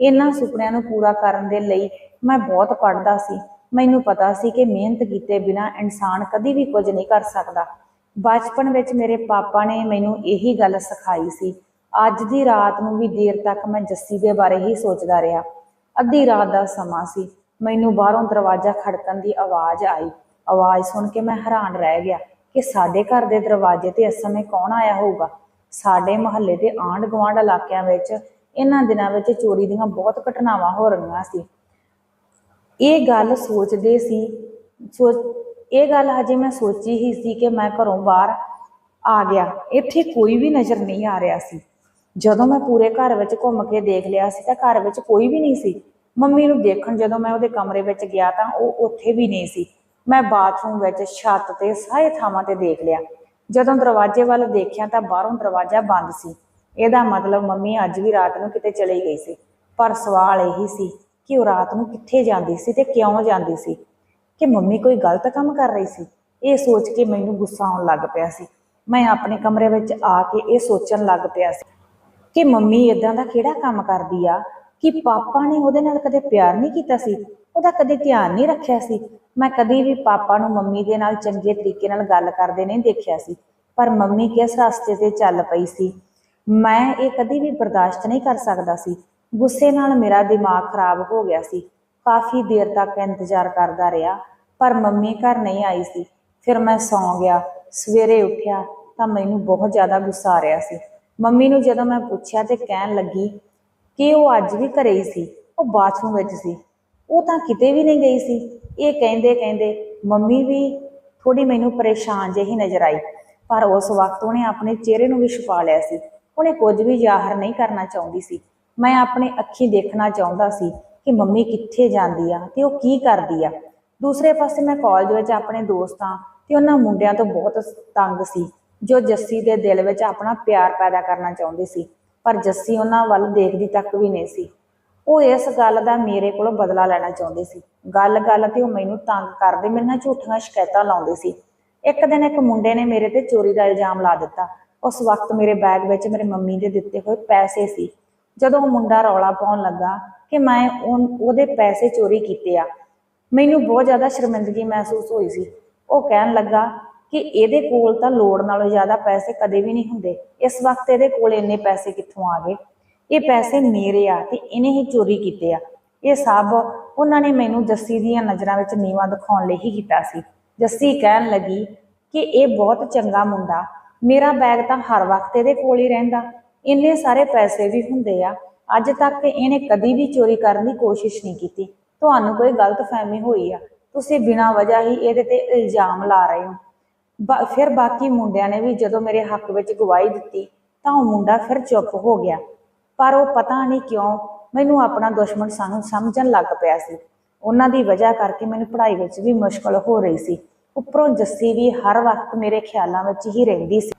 ਇਹਨਾਂ ਸੁਪਨਿਆਂ ਨੂੰ ਪੂਰਾ ਕਰਨ ਦੇ ਲਈ ਮੈਂ ਬਹੁਤ ਪੜ੍ਹਦਾ ਸੀ। ਮੈਨੂੰ ਪਤਾ ਸੀ ਕਿ ਮਿਹਨਤ ਕੀਤੇ ਬਿਨਾ ਇਨਸਾਨ ਕਦੀ ਵੀ ਕੁਝ ਨਹੀਂ ਕਰ ਸਕਦਾ। ਬਚਪਨ ਵਿੱਚ ਮੇਰੇ ਪਾਪਾ ਨੇ ਮੈਨੂੰ ਇਹੀ ਗੱਲ ਸਿਖਾਈ ਸੀ। ਅੱਜ ਦੀ ਰਾਤ ਨੂੰ ਵੀ ਦੇਰ ਤੱਕ ਮੈਂ ਜੱਸੀ ਦੇ ਬਾਰੇ ਹੀ ਸੋਚਦਾ ਰਿਹਾ। ਅੱਧੀ ਰਾਤ ਦਾ ਸਮਾਂ ਸੀ। ਮੈਨੂੰ ਬਾਹਰੋਂ ਦਰਵਾਜ਼ਾ ਖੜਕਣ ਦੀ ਆਵਾਜ਼ ਆਈ। ਆਵਾਜ਼ ਸੁਣ ਕੇ ਮੈਂ ਹੈਰਾਨ ਰਹਿ ਗਿਆ ਕਿ ਸਾਡੇ ਘਰ ਦੇ ਦਰਵਾਜ਼ੇ ਤੇ ਇਸ ਸਮੇਂ ਕੌਣ ਆਇਆ ਹੋਊਗਾ? ਸਾਡੇ ਮੁਹੱਲੇ ਦੇ ਆਂਢ ਗੁਆਂਢ ਇਲਾਕਿਆਂ ਵਿੱਚ ਇਹਨਾਂ ਦਿਨਾਂ ਵਿੱਚ ਚੋਰੀ ਦੀਆਂ ਬਹੁਤ ਘਟਨਾਵਾਂ ਹੋ ਰਹੀਆਂ ਸੀ। ਇਹ ਗੱਲ ਸੋਚਦੇ ਸੀ, ਸੋਚ ਇਹ ਗੱਲ ਹਜੇ ਮੈਂ ਸੋਚੀ ਹੀ ਸੀ ਕਿ ਮੈਂ ਘਰੋਂ ਬਾਹਰ ਆ ਗਿਆ। ਇੱਥੇ ਕੋਈ ਵੀ ਨਜ਼ਰ ਨਹੀਂ ਆ ਰਿਹਾ ਸੀ। ਜਦੋਂ ਮੈਂ ਪੂਰੇ ਘਰ ਵਿੱਚ ਘੁੰਮ ਕੇ ਦੇਖ ਲਿਆ ਸੀ ਤਾਂ ਘਰ ਵਿੱਚ ਕੋਈ ਵੀ ਨਹੀਂ ਸੀ। ਮੰਮੀ ਨੂੰ ਦੇਖਣ ਜਦੋਂ ਮੈਂ ਉਹਦੇ ਕਮਰੇ ਵਿੱਚ ਗਿਆ ਤਾਂ ਉਹ ਉੱਥੇ ਵੀ ਨਹੀਂ ਸੀ। ਮੈਂ ਬਾਥਰੂਮ ਵਿੱਚ ਛੱਤ ਤੇ ਸਾਰੇ ਥਾਵਾਂ ਤੇ ਦੇਖ ਲਿਆ। ਜਦੋਂ ਦਰਵਾਜ਼ੇ ਵੱਲ ਦੇਖਿਆ ਤਾਂ ਬਾਹਰੋਂ ਦਰਵਾਜ਼ਾ ਬੰਦ ਸੀ। ਇਹਦਾ ਮਤਲਬ ਮੰਮੀ ਅੱਜ ਵੀ ਰਾਤ ਨੂੰ ਕਿਤੇ ਚਲੀ ਗਈ ਸੀ। ਪਰ ਸਵਾਲ ਇਹੀ ਸੀ ਕਿ ਉਹ ਰਾਤ ਨੂੰ ਕਿੱਥੇ ਜਾਂਦੀ ਸੀ ਤੇ ਕਿਉਂ ਜਾਂਦੀ ਸੀ? ਕਿ ਮੰਮੀ ਕੋਈ ਗਲਤ ਕੰਮ ਕਰ ਰਹੀ ਸੀ। ਇਹ ਸੋਚ ਕੇ ਮੈਨੂੰ ਗੁੱਸਾ ਆਉਣ ਲੱਗ ਪਿਆ ਸੀ। ਮੈਂ ਆਪਣੇ ਕਮਰੇ ਵਿੱਚ ਆ ਕੇ ਇਹ ਸੋਚਣ ਲੱਗ ਪਿਆ ਸੀ ਕਿ ਮੰਮੀ ਇਦਾਂ ਦਾ ਕਿਹੜਾ ਕੰਮ ਕਰਦੀ ਆ? ਕਿ ਪਾਪਾ ਨੇ ਉਹਦੇ ਨਾਲ ਕਦੇ ਪਿਆਰ ਨਹੀਂ ਕੀਤਾ ਸੀ? ਉਹਦਾ ਕਦੇ ਧਿਆਨ ਨਹੀਂ ਰੱਖਿਆ ਸੀ? ਮੈਂ ਕਦੀ ਵੀ ਪਾਪਾ ਨੂੰ ਮੰਮੀ ਦੇ ਨਾਲ ਚੰਗੇ ਤਰੀਕੇ ਨਾਲ ਗੱਲ ਕਰਦੇ ਨਹੀਂ ਦੇਖਿਆ ਸੀ। ਪਰ ਮੰਮੀ ਕਿਸ ਰਸਤੇ ਤੇ ਚੱਲ ਪਈ ਸੀ? ਮੈਂ ਇਹ ਕਦੀ ਵੀ ਬਰਦਾਸ਼ਤ ਨਹੀਂ ਕਰ ਸਕਦਾ ਸੀ। ਗੁੱਸੇ ਨਾਲ ਮੇਰਾ ਦਿਮਾਗ ਖਰਾਬ ਹੋ ਗਿਆ ਸੀ। ਕਾਫੀ ਦੇਰ ਤੱਕ ਇੰਤਜ਼ਾਰ ਕਰਦਾ ਰਿਹਾ, ਪਰ ਮੰਮੀ ਘਰ ਨਹੀਂ ਆਈ ਸੀ। ਫਿਰ ਮੈਂ ਸੌਂ ਗਿਆ। ਸਵੇਰੇ ਉੱਠਿਆ ਤਾਂ ਮੈਨੂੰ ਬਹੁਤ ਜ਼ਿਆਦਾ ਗੁੱਸਾ ਆ ਰਿਹਾ ਸੀ। ਮੰਮੀ ਨੂੰ ਜਦੋਂ ਮੈਂ ਪੁੱਛਿਆ ਤੇ ਕਹਿਣ ਲੱਗੀ, ਕਿ ਉਹ ਅੱਜ ਵੀ ਘਰੇ ਹੀ ਸੀ? ਉਹ ਬਾਥਰੂਮ ਵਿੱਚ ਸੀ। ਉਹ ਤਾਂ ਕਿਤੇ ਵੀ ਨਹੀਂ ਗਈ ਸੀ। ਇਹ ਕਹਿੰਦੇ ਕਹਿੰਦੇ ਮੰਮੀ ਵੀ ਥੋੜੀ ਮੈਨੂੰ ਪਰੇਸ਼ਾਨ ਜਿਹੀ ਨਜ਼ਰ ਆਈ, ਪਰ ਉਸ ਵਕਤ ਉਹਨੇ ਆਪਣੇ ਚਿਹਰੇ ਨੂੰ ਵੀ ਛੁਪਾ ਲਿਆ ਸੀ। ਉਹਨੇ ਕੁਝ ਵੀ ਜ਼ਾਹਰ ਨਹੀਂ ਕਰਨਾ ਚਾਹੁੰਦੀ ਸੀ। ਮੈਂ ਆਪਣੇ ਅੱਖੀਂ ਦੇਖਣਾ ਚਾਹੁੰਦਾ ਸੀ। ਕਿ ਮੰਮੀ ਕਿੱਥੇ ਜਾਂਦੀ ਆ ਤੇ ਉਹ ਕੀ ਕਰਦੀ ਆ। ਦੂਸਰੇ ਪਾਸੇ ਮੈਂ ਕਾਲਜ ਵਿੱਚ ਆਪਣੇ ਦੋਸਤਾਂ ਤੇ ਉਹਨਾਂ ਮੁੰਡਿਆਂ ਤੋਂ ਬਹੁਤ ਤੰਗ ਸੀ, ਜੋ ਜੱਸੀ ਦੇ ਦਿਲ ਵਿੱਚ ਆਪਣਾ ਪਿਆਰ ਪੈਦਾ ਕਰਨਾ ਚਾਹੁੰਦੇ ਸੀ, ਪਰ ਜੱਸੀ ਉਹਨਾਂ ਵੱਲ ਦੇਖਦੀ ਤੱਕ ਵੀ ਨਹੀਂ ਸੀ। ਉਹ ਇਸ ਗੱਲ ਦਾ ਮੇਰੇ ਕੋਲੋਂ ਬਦਲਾ ਲੈਣਾ ਚਾਹੁੰਦੇ ਸੀ। ਗੱਲ-ਗੱਲ ਤੇ ਉਹ ਮੈਨੂੰ ਤੰਗ ਕਰਦੇ, ਮੇਰੇ ਨਾਲ ਝੂਠੀਆਂ ਸ਼ਿਕਾਇਤਾਂ ਲਾਉਂਦੇ ਸੀ। ਇੱਕ ਦਿਨ ਇੱਕ ਮੁੰਡੇ ਨੇ ਮੇਰੇ ਤੇ ਚੋਰੀ ਦਾ ਇਲਜ਼ਾਮ ਲਾ ਦਿੱਤਾ। ਉਸ ਵਕਤ ਮੇਰੇ ਬੈਗ ਵਿੱਚ ਮੇਰੇ ਮੰਮੀ ਦੇ ਦਿੱਤੇ ਹੋਏ ਪੈਸੇ ਸੀ। ਜਦੋਂ ਉਹ ਮੁੰਡਾ ਰੌਲਾ ਪਾਉਣ ਲੱਗਾ ਕਿ ਮੈਂ ਉਹਦੇ ਪੈਸੇ ਚੋਰੀ ਕੀਤੇ ਆ, ਮੈਨੂੰ ਬਹੁਤ ਜ਼ਿਆਦਾ ਸ਼ਰਮਿੰਦਗੀ ਮਹਿਸੂਸ ਹੋਈ ਸੀ। ਉਹ ਕਹਿਣ ਲੱਗਾ ਕਿ ਇਹਦੇ ਕੋਲ ਤਾਂ ਲੋੜ ਨਾਲੋਂ ਜ਼ਿਆਦਾ ਪੈਸੇ ਕਦੇ ਵੀ ਨਹੀਂ ਹੁੰਦੇ। ਇਸ ਵਕਤ ਇਹਦੇ ਕੋਲ ਇੰਨੇ ਪੈਸੇ ਕਿੱਥੋਂ ਆ ਗਏ? ਇਹ ਪੈਸੇ ਮੇਰੇ ਆ ਤੇ ਇਹਨੇ ਹੀ ਚੋਰੀ ਕੀਤੇ ਆ। ਇਹ ਸਭ ਉਹਨਾਂ ਨੇ ਮੈਨੂੰ ਜੱਸੀ ਦੀਆਂ ਨਜ਼ਰਾਂ ਵਿੱਚ ਨੀਵਾਂ ਦਿਖਾਉਣ ਲਈ ਹੀ ਕੀਤਾ ਸੀ। ਜੱਸੀ ਕਹਿਣ ਲੱਗੀ ਕਿ ਇਹ ਬਹੁਤ ਚੰਗਾ ਮੁੰਡਾ, ਮੇਰਾ ਬੈਗ ਤਾਂ ਹਰ ਵਕਤ ਇਹਦੇ ਕੋਲ ਹੀ ਰਹਿੰਦਾ। ਇੰਨੇ ਸਾਰੇ ਪੈਸੇ ਵੀ ਹੁੰਦੇ ਆ, ਅੱਜ ਤੱਕ ਇਹਨੇ ਕਦੀ ਵੀ ਚੋਰੀ ਕਰਨ ਦੀ ਕੋਸ਼ਿਸ਼ ਨਹੀਂ ਕੀਤੀ। ਤੁਹਾਨੂੰ ਕੋਈ ਗਲਤਫਹਿਮੀ ਹੋਈ ਆ, ਤੁਸੀਂ ਬਿਨਾਂ ਵਜ੍ਹਾ ਹੀ ਇਹਦੇ ਤੇ ਇਲਜ਼ਾਮ ਲਾ ਰਹੇ ਹੋ। ਫਿਰ ਬਾਕੀ ਮੁੰਡਿਆਂ ਨੇ ਵੀ ਜਦੋਂ ਮੇਰੇ ਹੱਕ ਵਿੱਚ ਗਵਾਹੀ ਦਿੱਤੀ, ਤਾਂ ਉਹ ਮੁੰਡਾ ਫਿਰ ਚੁੱਪ ਹੋ ਗਿਆ। ਪਰ ਉਹ ਪਤਾ ਨਹੀਂ ਕਿਉਂ ਮੈਨੂੰ ਆਪਣਾ ਦੁਸ਼ਮਣ ਸਾਨੂੰ ਸਮਝਣ ਲੱਗ ਪਿਆ ਸੀ। ਉਹਨਾਂ ਦੀ ਵਜ੍ਹਾ ਕਰਕੇ ਮੈਨੂੰ ਪੜ੍ਹਾਈ ਵਿੱਚ ਵੀ ਮੁਸ਼ਕਲ ਹੋ ਰਹੀ ਸੀ। ਉੱਪਰੋਂ ਜੱਸੀ ਵੀ ਹਰ ਵਕਤ ਮੇਰੇ ਖਿਆਲਾਂ ਵਿੱਚ ਹੀ ਰਹਿੰਦੀ ਸੀ।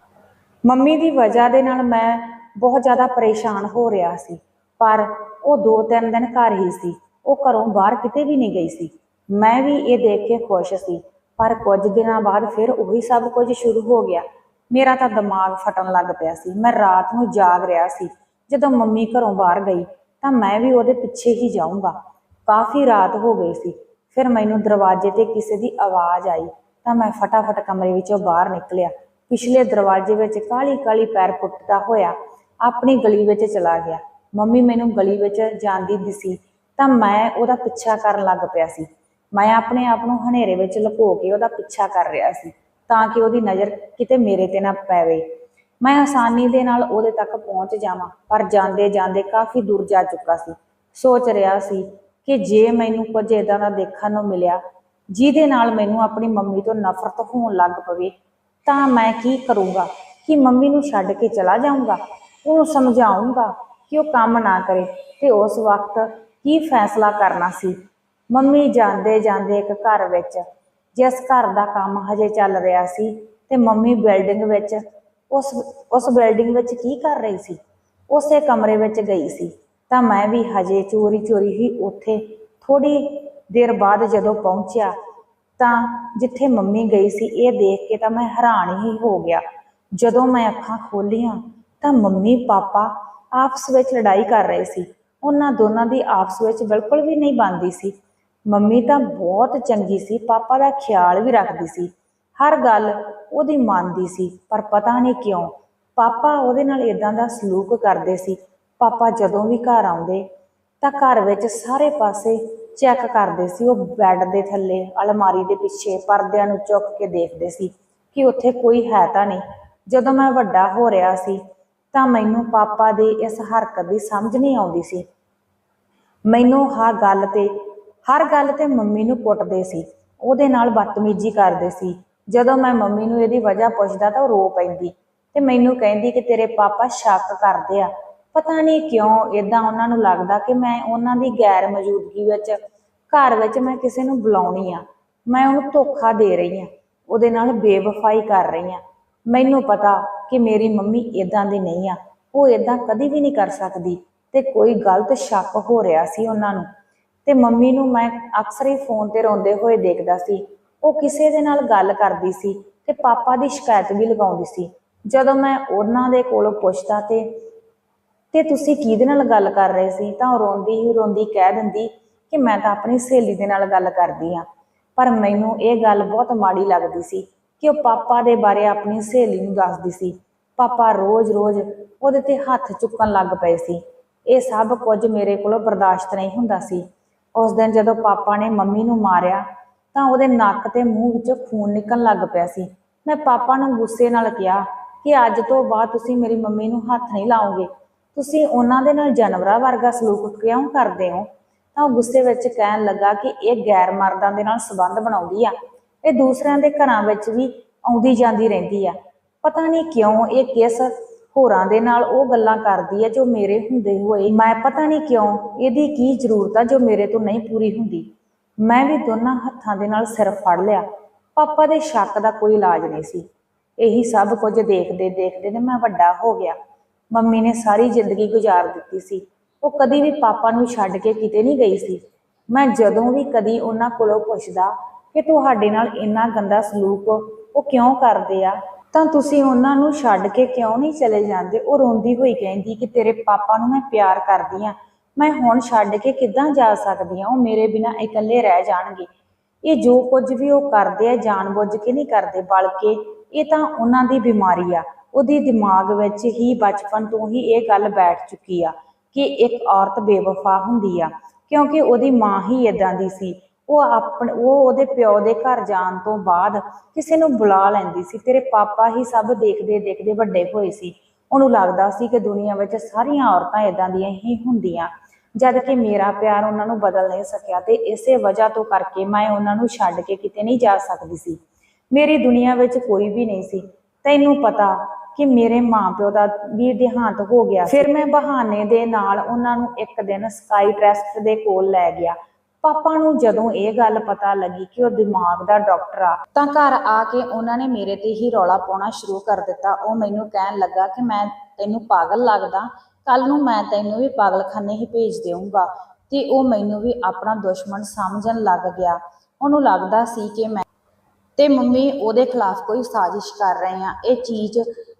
ਮੰਮੀ ਦੀ ਵਜ੍ਹਾ ਦੇ ਨਾਲ ਮੈਂ ਬਹੁਤ ਜ਼ਿਆਦਾ ਪਰੇਸ਼ਾਨ ਹੋ ਰਿਹਾ ਸੀ। ਪਰ ਉਹ ਦੋ ਤਿੰਨ ਦਿਨ ਘਰ ਹੀ ਸੀ। ਉਹ ਘਰੋਂ ਬਾਹਰ ਕਿਤੇ ਵੀ ਨਹੀਂ ਗਈ ਸੀ। ਮੈਂ ਵੀ ਇਹ ਦੇਖ ਕੇ ਖੁਸ਼ ਸੀ। ਪਰ ਕੁਝ ਦਿਨਾਂ ਬਾਅਦ ਫਿਰ ਉਹੀ ਸਭ ਕੁਝ ਸ਼ੁਰੂ ਹੋ ਗਿਆ। ਮੇਰਾ ਤਾਂ ਦਿਮਾਗ ਫਟਣ ਲੱਗ ਪਿਆ ਸੀ। ਮੈਂ ਰਾਤ ਨੂੰ ਜਾਗ ਰਿਹਾ ਸੀ। ਜਦੋਂ ਮੰਮੀ ਘਰੋਂ ਬਾਹਰ ਗਈ, ਤਾਂ ਮੈਂ ਵੀ ਉਹਦੇ ਪਿੱਛੇ ਹੀ ਜਾਊਂਗਾ। ਕਾਫੀ ਰਾਤ ਹੋ ਗਈ ਸੀ। ਫਿਰ ਮੈਨੂੰ ਦਰਵਾਜ਼ੇ ਤੇ ਕਿਸੇ ਦੀ ਆਵਾਜ਼ ਆਈ। ਤਾਂ ਮੈਂ ਫਟਾਫਟ ਕਮਰੇ ਵਿੱਚੋਂ ਬਾਹਰ ਨਿਕਲਿਆ। ਪਿਛਲੇ ਦਰਵਾਜ਼ੇ ਵਿੱਚ ਕਾਲੀ ਕਾਲੀ ਪੈਰ ਪੁੱਟਦਾ ਹੋਇਆ ਆਪਣੀ ਗਲੀ ਵਿੱਚ ਚਲਾ ਗਿਆ। ਮੰਮੀ ਮੈਨੂੰ ਗਲੀ ਵਿੱਚ ਜਾਂਦੀ ਦਿਸੀ ਤਾਂ ਮੈਂ ਉਹਦਾ ਪਿੱਛਾ ਕਰਨ ਲੱਗ ਪਿਆ ਸੀ। ਮੈਂ ਆਪਣੇ ਆਪ ਨੂੰ ਹਨੇਰੇ ਵਿੱਚ ਲੁਕੋ ਕੇ ਉਹਦਾ ਪਿੱਛਾ ਕਰ ਰਿਹਾ ਸੀ ਤਾਂ ਕਿ ਉਹਦੀ ਨਜ਼ਰ ਕਿਤੇ ਮੇਰੇ ਤੇ ਨਾ ਪਵੇ। ਮੈਂ ਆਸਾਨੀ ਦੇ ਨਾਲ ਉਹਦੇ ਤੱਕ ਪਹੁੰਚ ਜਾਵਾਂ, ਪਰ ਜਾਂਦੇ ਜਾਂਦੇ ਕਾਫੀ ਦੂਰ ਜਾ ਚੁੱਕਾ ਸੀ। ਸੋਚ ਰਿਹਾ ਸੀ ਕਿ ਜੇ ਮੈਨੂੰ ਕੁਝ ਇਦਾਂ ਦਾ ਦੇਖਣ ਨੂੰ ਮਿਲਿਆ, ਜਿਹਦੇ ਨਾਲ ਮੈਨੂੰ ਆਪਣੀ ਮੰਮੀ ਤੋਂ ਨਫ਼ਰਤ ਹੋਣ ਲੱਗ ਪਵੇ, ਤਾਂ ਮੈਂ ਕੀ ਕਰੂੰਗਾ? ਕਿ ਮੰਮੀ ਨੂੰ ਛੱਡ ਕੇ ਚਲਾ ਜਾਊਂਗਾ? ਉਹਨੂੰ ਸਮਝਾਉਂਗਾ ਕਿ ਉਹ ਕੰਮ ਨਾ ਕਰੇ ਤੇ ਉਸ ਵਕਤ ਕੀ ਫੈਸਲਾ ਕਰਨਾ ਸੀ। ਮੰਮੀ ਜਾਂਦੇ ਜਾਂਦੇ ਇੱਕ ਘਰ ਵਿੱਚ, ਜਿਸ ਘਰ ਦਾ ਕੰਮ ਹਜੇ ਚੱਲ ਰਿਹਾ ਸੀ ਤੇ ਮੰਮੀ ਬਿਲਡਿੰਗ ਵਿੱਚ, ਉਸ ਉਸ ਬਿਲਡਿੰਗ ਵਿੱਚ ਕੀ ਕਰ ਰਹੀ ਸੀ? ਉਸੇ ਕਮਰੇ ਵਿੱਚ ਗਈ ਸੀ। ਤਾਂ ਮੈਂ ਵੀ ਹਜੇ ਚੋਰੀ ਚੋਰੀ ਹੀ ਉੱਥੇ ਥੋੜੀ ਦੇਰ ਬਾਅਦ ਜਦੋਂ ਪਹੁੰਚਿਆ, ਤਾਂ ਜਿੱਥੇ ਮੰਮੀ ਗਈ ਸੀ ਇਹ ਦੇਖ ਕੇ ਤਾਂ ਮੈਂ ਹੈਰਾਨ ਹੀ ਹੋ ਗਿਆ। ਜਦੋਂ ਮੈਂ ਅੱਖਾਂ ਖੋਲੀਆਂ ਤਾਂ ਮੰਮੀ, ਪਾਪਾ ਆਪਸ ਵਿੱਚ ਲੜਾਈ ਕਰ ਰਹੇ ਸੀ। ਉਹਨਾਂ ਦੋਨਾਂ ਦੀ ਆਪਸ ਵਿੱਚ ਬਿਲਕੁਲ ਵੀ ਨਹੀਂ ਬਣਦੀ ਸੀ। ਮੰਮੀ ਤਾਂ ਬਹੁਤ ਚੰਗੀ ਸੀ, ਪਾਪਾ ਦਾ ਖਿਆਲ ਵੀ ਰੱਖਦੀ ਸੀ। ਹਰ ਗੱਲ ਉਹਦੀ ਮੰਨਦੀ ਸੀ, ਪਰ ਪਤਾ ਨਹੀਂ ਕਿਉਂ ਪਾਪਾ ਉਹਦੇ ਨਾਲ ਇਦਾਂ ਦਾ ਸਲੂਕ ਕਰਦੇ ਸੀ। ਪਾਪਾ ਜਦੋਂ ਵੀ ਘਰ ਆਉਂਦੇ ਤਾਂ ਘਰ ਵਿੱਚ ਸਾਰੇ ਪਾਸੇ ਚੈੱਕ ਕਰਦੇ ਸੀ। ਉਹ ਬੈੱਡ ਦੇ ਥੱਲੇ, ਅਲਮਾਰੀ ਦੇ ਪਿੱਛੇ, ਪਰਦਿਆਂ ਨੂੰ ਚੁੱਕ ਕੇ ਦੇਖਦੇ ਸੀ ਕਿ ਉੱਥੇ ਕੋਈ ਹੈ ਤਾਂ ਨਹੀਂ। ਜਦੋਂ ਮੈਂ ਵੱਡਾ ਹੋ ਰਿਹਾ ਸੀ ਤਾਂ ਮੈਨੂੰ ਪਾਪਾ ਦੀ ਇਸ ਹਰਕਤ ਦੀ ਸਮਝ ਨਹੀਂ ਆਉਂਦੀ ਸੀ। ਮੈਨੂੰ ਹਰ ਗੱਲ ਤੇ, ਹਰ ਗੱਲ ਤੇ ਮੰਮੀ ਨੂੰ ਕੁੱਟਦੇ ਸੀ। ਉਹਦੇ ਨਾਲ ਬਦਤਮੀਜ਼ੀ ਕਰਦੇ ਸੀ। ਜਦੋਂ ਮੈਂ ਮੰਮੀ ਨੂੰ ਇਹਦੀ ਵਜ੍ਹਾ ਪੁੱਛਦਾ ਤਾਂ ਉਹ ਰੋ ਪੈਂਦੀ ਤੇ ਮੈਨੂੰ ਕਹਿੰਦੀ ਕਿ ਤੇਰੇ ਪਾਪਾ ਸ਼ੱਕ ਕਰਦੇ ਆ। ਪਤਾ ਨਹੀਂ ਕਿਉਂ ਇਦਾਂ ਉਹਨਾਂ ਨੂੰ ਲੱਗਦਾ ਕਿ ਮੈਂ ਉਹਨਾਂ ਦੀ ਗੈਰ ਮੌਜੂਦਗੀ ਵਿੱਚ, ਘਰ ਵਿੱਚ ਮੈਂ ਕਿਸੇ ਨੂੰ ਬੁਲਾਉਣੀ ਆ। ਮੈਂ ਉਹਨੂੰ ਧੋਖਾ ਦੇ ਰਹੀ ਆ। ਉਹਦੇ ਨਾਲ ਬੇਵਫਾਈ ਕਰ ਰਹੀ ਆ। ਮੈਨੂੰ ਪਤਾ ਕਿ ਮੇਰੀ ਮੰਮੀ ਇਦਾਂ ਦੀ ਨਹੀਂ ਆ। ਉਹ ਇਦਾਂ ਕਦੀ ਵੀ ਨਹੀਂ ਕਰ ਸਕਦੀ ਤੇ ਕੋਈ ਗਲਤ ਸ਼ੱਕ ਹੋ ਰਿਹਾ ਸੀ ਉਹਨਾਂ ਨੂੰ। ਤੇ ਮੰਮੀ ਨੂੰ ਮੈਂ ਅਕਸਰ ਹੀ ਫੋਨ ਤੇ ਰੋਂਦੇ ਹੋਏ ਦੇਖਦਾ ਸੀ। ਉਹ ਕਿਸੇ ਦੇ ਨਾਲ ਗੱਲ ਕਰਦੀ ਸੀ ਤੇ ਪਾਪਾ ਦੀ ਸ਼ਿਕਾਇਤ ਵੀ ਲਗਾਉਂਦੀ ਸੀ। ਜਦੋਂ ਮੈਂ ਉਹਨਾਂ ਦੇ ਕੋਲੋਂ ਪੁੱਛਦਾ ਤੇ ਤੇ ਤੁਸੀਂ ਕਿਹਦੇ ਨਾਲ ਗੱਲ ਕਰ ਰਹੇ ਸੀ? ਤਾਂ ਉਹ ਰੋਂਦੀ ਹੀ ਰੋਂਦੀ ਕਹਿ ਦਿੰਦੀ ਕਿ ਮੈਂ ਤਾਂ ਆਪਣੀ ਸਹੇਲੀ ਦੇ ਨਾਲ ਗੱਲ ਕਰਦੀ ਆ ਪਰ ਮੈਨੂੰ ਇਹ ਗੱਲ ਬਹੁਤ ਮਾੜੀ ਲੱਗਦੀ ਸੀ ਕਿ ਉਹ ਪਾਪਾ ਦੇ ਬਾਰੇ ਆਪਣੀ ਸਹੇਲੀ ਨੂੰ ਦੱਸਦੀ ਸੀ। ਪਾਪਾ ਰੋਜ਼-ਰੋਜ਼ ਉਹਦੇ ਤੇ ਹੱਥ ਚੁੱਕਣ ਲੱਗ ਪਏ ਸੀ। ਇਹ ਸਭ ਕੁਝ ਮੇਰੇ ਕੋਲੋਂ ਬਰਦਾਸ਼ਤ ਨਹੀਂ ਹੁੰਦਾ ਸੀ। ਉਸ ਦਿਨ ਜਦੋਂ ਪਾਪਾ ਨੇ ਮੰਮੀ ਨੂੰ ਮਾਰਿਆ, ਤਾਂ ਉਹਦੇ ਨੱਕ ਤੇ ਮੂੰਹ ਵਿੱਚੋਂ ਖੂਨ ਨਿਕਲਣ ਲੱਗ ਪਿਆ ਸੀ। ਮੈਂ ਪਾਪਾ ਨੂੰ ਗੁੱਸੇ ਨਾਲ ਕਿਹਾ ਕਿ ਅੱਜ ਤੋਂ ਬਾਅਦ ਤੁਸੀਂ ਮੇਰੀ ਮੰਮੀ ਨੂੰ ਹੱਥ ਨਹੀਂ ਲਾਓਗੇ। ਤੁਸੀਂ ਉਹਨਾਂ ਦੇ ਨਾਲ ਜਾਨਵਰਾਂ ਵਰਗਾ ਸਲੂਕ ਕਿਉਂ ਕਰਦੇ ਹੋ? ਤਾਂ ਉਹ ਗੁੱਸੇ ਵਿੱਚ ਕਹਿਣ ਲੱਗਾ ਕਿ ਇਹ ਗੈਰ ਮਰਦਾਂ ਦੇ ਨਾਲ ਸੰਬੰਧ ਬਣਾਉਂਦੀ ਆ। ਇਹ ਦੂਸਰਿਆਂ ਦੇ ਘਰਾਂ ਵਿੱਚ ਵੀ ਆਉਂਦੀ ਜਾਂਦੀ ਰਹਿੰਦੀ ਆ। ਪਤਾ ਨਹੀਂ ਕਿਉਂ ਇਹ ਕਿਸ ਹੋਰਾਂ ਦੇ ਨਾਲ ਉਹ ਗੱਲਾਂ ਕਰਦੀ ਹੈ ਜੋ ਮੇਰੇ ਹੁੰਦੇ ਹੋਏ। ਮੈਂ ਪਤਾ ਨਹੀਂ ਕਿਉਂ ਇਹਦੀ ਕੀ ਜ਼ਰੂਰਤ ਆ ਜੋ ਮੇਰੇ ਤੋਂ ਨਹੀਂ ਪੂਰੀ ਹੁੰਦੀ। ਮੈਂ ਵੀ ਦੋਨਾਂ ਹੱਥਾਂ ਦੇ ਨਾਲ ਸਿਰ ਫੜ ਲਿਆ। ਪਾਪਾ ਦੇ ਸ਼ੱਕ ਦਾ ਕੋਈ ਇਲਾਜ ਨਹੀਂ ਸੀ। ਇਹੀ ਸਭ ਕੁਝ ਦੇਖਦੇ ਦੇਖਦੇ ਨੇ ਮੈਂ ਵੱਡਾ ਹੋ ਗਿਆ। ਮੰਮੀ ਨੇ ਸਾਰੀ ਜ਼ਿੰਦਗੀ ਗੁਜ਼ਾਰ ਦਿੱਤੀ ਸੀ। ਉਹ ਕਦੀ ਵੀ ਪਾਪਾ ਨੂੰ ਛੱਡ ਕੇ ਕਿਤੇ ਨਹੀਂ ਗਈ ਸੀ। ਮੈਂ ਜਦੋਂ ਵੀ ਕਦੀ ਉਹਨਾਂ ਕੋਲੋਂ ਪੁੱਛਦਾ ਕਿ ਤੁਹਾਡੇ ਨਾਲ ਇੰਨਾ ਗੰਦਾ ਸਲੂਕ ਉਹ ਕਿਉਂ ਕਰਦੇ ਆ? ਤਾਂ ਤੁਸੀਂ ਉਹਨਾਂ ਨੂੰ ਛੱਡ ਕੇ ਕਿਉਂ ਨਹੀਂ ਚਲੇ ਜਾਂਦੇ? ਉਹ ਰੋਂਦੀ ਹੋਈ ਕਹਿੰਦੀ ਕਿ ਤੇਰੇ ਪਾਪਾ ਨੂੰ ਮੈਂ ਪਿਆਰ ਕਰਦੀ ਆ। ਮੈਂ ਹੁਣ ਛੱਡ ਕੇ ਕਿੱਦਾਂ ਜਾ ਸਕਦੀ ਆ? ਉਹ ਮੇਰੇ ਬਿਨਾਂ ਇਕੱਲੇ ਰਹਿ ਜਾਣਗੇ। ਇਹ ਜੋ ਕੁਝ ਵੀ ਉਹ ਕਰਦੇ ਆ, ਜਾਣਬੁੱਝ ਕੇ ਨਹੀਂ ਕਰਦੇ, ਬਲਕਿ ਇਹ ਤਾਂ ਉਹਨਾਂ ਦੀ ਬਿਮਾਰੀ ਆ। ਉਹਦੇ ਦਿਮਾਗ ਵਿੱਚ ਹੀ, ਬਚਪਨ ਤੋਂ ਹੀ ਇਹ ਗੱਲ ਬੈਠ ਚੁੱਕੀ ਆ ਕਿ ਇੱਕ ਔਰਤ ਬੇਵਫਾ ਹੁੰਦੀ ਆ। ਕਿਉਂਕਿ ਉਹਦੀ ਮਾਂ ਹੀ ਇਦਾਂ ਦੀ ਸੀ। ਉਹ ਆਪਣੇ, ਉਹ ਉਹਦੇ ਪਿਓ ਦੇ ਘਰ ਜਾਣ ਤੋਂ ਬਾਅਦ ਕਿਸੇ ਨੂੰ ਬੁਲਾ ਲੈਂਦੀ ਸੀ। ਤੇਰੇ ਪਾਪਾ ਹੀ ਸਭ ਦੇਖਦੇ ਦੇਖਦੇ ਵੱਡੇ ਹੋਏ ਸੀ। ਉਹਨੂੰ ਲੱਗਦਾ ਸੀ ਕਿ ਦੁਨੀਆ ਵਿੱਚ ਸਾਰੀਆਂ ਔਰਤਾਂ ਇਦਾਂ ਦੀਆਂ ਹੀ ਹੁੰਦੀਆਂ। ਜਦ ਕਿ ਮੇਰਾ ਪਿਆਰ ਉਹਨਾਂ ਨੂੰ ਬਦਲ ਨਹੀਂ ਸਕਿਆ ਤੇ ਇਸੇ ਵਜ੍ਹਾ ਤੋਂ ਕਰਕੇ ਮੈਂ ਉਹਨਾਂ ਨੂੰ ਛੱਡ ਕੇ ਕਿਤੇ ਨਹੀਂ ਜਾ ਸਕਦੀ ਸੀ। ਮੇਰੀ ਦੁਨੀਆ ਵਿੱਚ ਕੋਈ ਵੀ ਨਹੀਂ ਸੀ। ਤੈਨੂੰ ਪਤਾ ਕਿ ਮੇਰੇ ਮਾਪਿਓ ਦਾ ਵੀ ਦੇਹਾਂਤ ਹੋ ਗਿਆ ਫਿਰ ਮੈਂ ਬਹਾਨੇ ਦੇ ਨਾਲ ਉਹਨਾਂ ਨੂੰ ਇੱਕ ਦਿਨ ਸਕਾਈ ਟੈਸਟ ਦੇ ਕੋਲ ਲੈ ਗਿਆ। ਪਾਪਾ ਨੂੰ ਜਦੋਂ ਇਹ ਗੱਲ ਪਤਾ ਲੱਗੀ ਕਿ ਉਹ ਦਿਮਾਗ ਦਾ ਡਾਕਟਰ ਆ, ਤਾਂ ਘਰ ਆ ਕੇ ਉਹਨਾਂ ਨੇ ਮੇਰੇ ਤੇ ਹੀ ਰੌਲਾ ਪਾਉਣਾ ਸ਼ੁਰੂ ਕਰ ਦਿੱਤਾ। ਉਹ ਮੈਨੂੰ ਕਹਿਣ ਲੱਗਾ ਕਿ ਮੈਂ ਤੈਨੂੰ ਪਾਗਲ ਲੱਗਦਾ ਕੱਲ ਨੂੰ ਮੈਂ ਤੈਨੂੰ ਵੀ ਪਾਗਲਖਾਨੇ ਹੀ ਭੇਜ ਦੇਵਾਂਗਾ ਤੇ ਉਹ ਮੈਨੂੰ ਵੀ ਆਪਣਾ ਦੁਸ਼ਮਣ ਸਮਝਣ ਲੱਗ ਗਿਆ। ਉਹਨੂੰ ਲੱਗਦਾ ਸੀ ਕਿ ਮੈਂ ਤੇ ਮੰਮੀ ਉਹਦੇ ਖਿਲਾਫ ਕੋਈ ਸਾਜ਼ਿਸ਼ ਕਰ ਰਹੇ ਆ ਇਹ ਚੀਜ਼,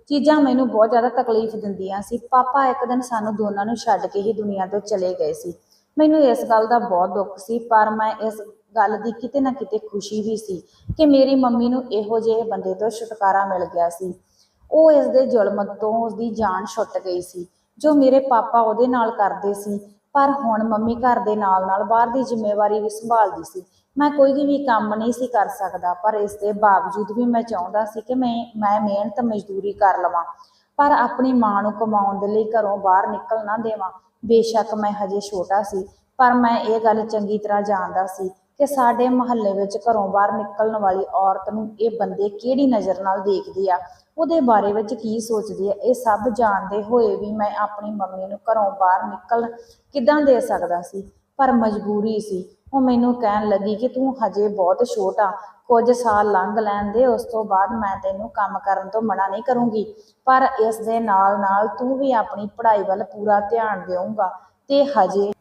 ਚੀਜ਼ਾਂ ਮੈਨੂੰ ਬਹੁਤ ਜ਼ਿਆਦਾ ਤਕਲੀਫ ਦਿੰਦੀਆਂ ਸੀ। ਪਾਪਾ ਇੱਕ ਦਿਨ ਸਾਨੂੰ ਦੋਨਾਂ ਨੂੰ ਛੱਡ ਕੇ ਹੀ ਦੁਨੀਆ ਤੋਂ ਚਲੇ ਗਏ ਸੀ। ਮੈਨੂੰ ਇਸ ਗੱਲ ਦਾ ਬਹੁਤ ਦੁੱਖ ਸੀ, ਪਰ ਮੈਂ ਇਸ ਗੱਲ ਦੀ ਕਿਤੇ ਨਾ ਕਿਤੇ ਖੁਸ਼ੀ ਵੀ ਸੀ ਕਿ ਮੇਰੀ ਮੰਮੀ ਨੂੰ ਇਹੋ ਜਿਹੇ ਬੰਦੇ ਤੋਂ ਛੁਟਕਾਰਾ ਮਿਲ ਗਿਆ ਸੀ। ਉਹ ਇਸ ਦੇ ਜ਼ੁਲਮ ਤੋਂ ਉਸ ਦੀ ਜਾਨ ਛੁੱਟ ਗਈ ਸੀ, ਜੋ ਮੇਰੇ ਪਾਪਾ ਉਹਦੇ ਨਾਲ ਕਰਦੇ ਸੀ, ਪਰ ਹੁਣ ਮੰਮੀ ਘਰ ਦੇ ਨਾਲ ਨਾਲ ਬਾਹਰ ਦੀ ਜ਼ਿੰਮੇਵਾਰੀ ਵੀ ਸੰਭਾਲਦੀ ਸੀ। ਮੈਂ ਕੋਈ ਵੀ ਕੰਮ ਨਹੀਂ ਸੀ ਕਰ ਸਕਦਾ, ਪਰ ਇਸ ਦੇ ਬਾਵਜੂਦ ਵੀ ਮੈਂ ਚਾਹੁੰਦਾ ਸੀ ਕਿ ਮੈਂ ਮੈਂ ਮਿਹਨਤ ਮਜ਼ਦੂਰੀ ਕਰ ਲਵਾਂ। ਪਰ ਆਪਣੀ ਮਾਂ ਨੂੰ ਕਮਾਉਣ ਦੇ ਲਈ ਘਰੋਂ ਬਾਹਰ ਨਿਕਲ ਨਾ ਦੇਵਾਂ। ਬੇਸ਼ੱਕ ਮੈਂ ਹਜੇ ਛੋਟਾ ਸੀ, ਪਰ ਮੈਂ ਇਹ ਗੱਲ ਚੰਗੀ ਤਰ੍ਹਾਂ ਜਾਣਦਾ ਸੀ ਕਿ ਸਾਡੇ ਮੁਹੱਲੇ ਵਿੱਚ ਘਰੋਂ ਬਾਹਰ ਨਿਕਲਣ ਵਾਲੀ ਔਰਤ ਨੂੰ ਇਹ ਬੰਦੇ ਕਿਹੜੀ ਨਜ਼ਰ ਨਾਲ ਦੇਖਦੇ ਆ? ਉਹਦੇ ਬਾਰੇ ਵਿੱਚ ਕੀ ਸੋਚਦੇ ਆ? ਇਹ ਸਭ ਜਾਣਦੇ ਹੋਏ ਵੀ ਮੈਂ ਆਪਣੀ ਮੰਮੀ ਨੂੰ ਘਰੋਂ ਬਾਹਰ ਨਿਕਲ ਕਿੱਦਾਂ ਦੇ ਸਕਦਾ ਸੀ? ਪਰ ਮਜਬੂਰੀ ਸੀ। ਉਹ ਮੈਨੂੰ ਕਹਿਣ ਲੱਗੀ ਕਿ ਤੂੰ ਹਜੇ ਬਹੁਤ ਛੋਟਾ ਕੁਝ ਸਾਲ ਲੰਘ ਲੈਣ ਦੇ, ਉਸ ਤੋਂ ਬਾਅਦ ਮੈਂ ਤੈਨੂੰ ਕੰਮ ਕਰਨ ਤੋਂ ਮਨਾ ਨਹੀਂ ਕਰੂੰਗੀ। ਪਰ ਇਸ ਦੇ ਨਾਲ ਨਾਲ ਤੂੰ ਵੀ ਆਪਣੀ ਪੜ੍ਹਾਈ ਵੱਲ ਪੂਰਾ ਧਿਆਨ ਦੇਊਂਗਾ ਤੇ ਹਜੇ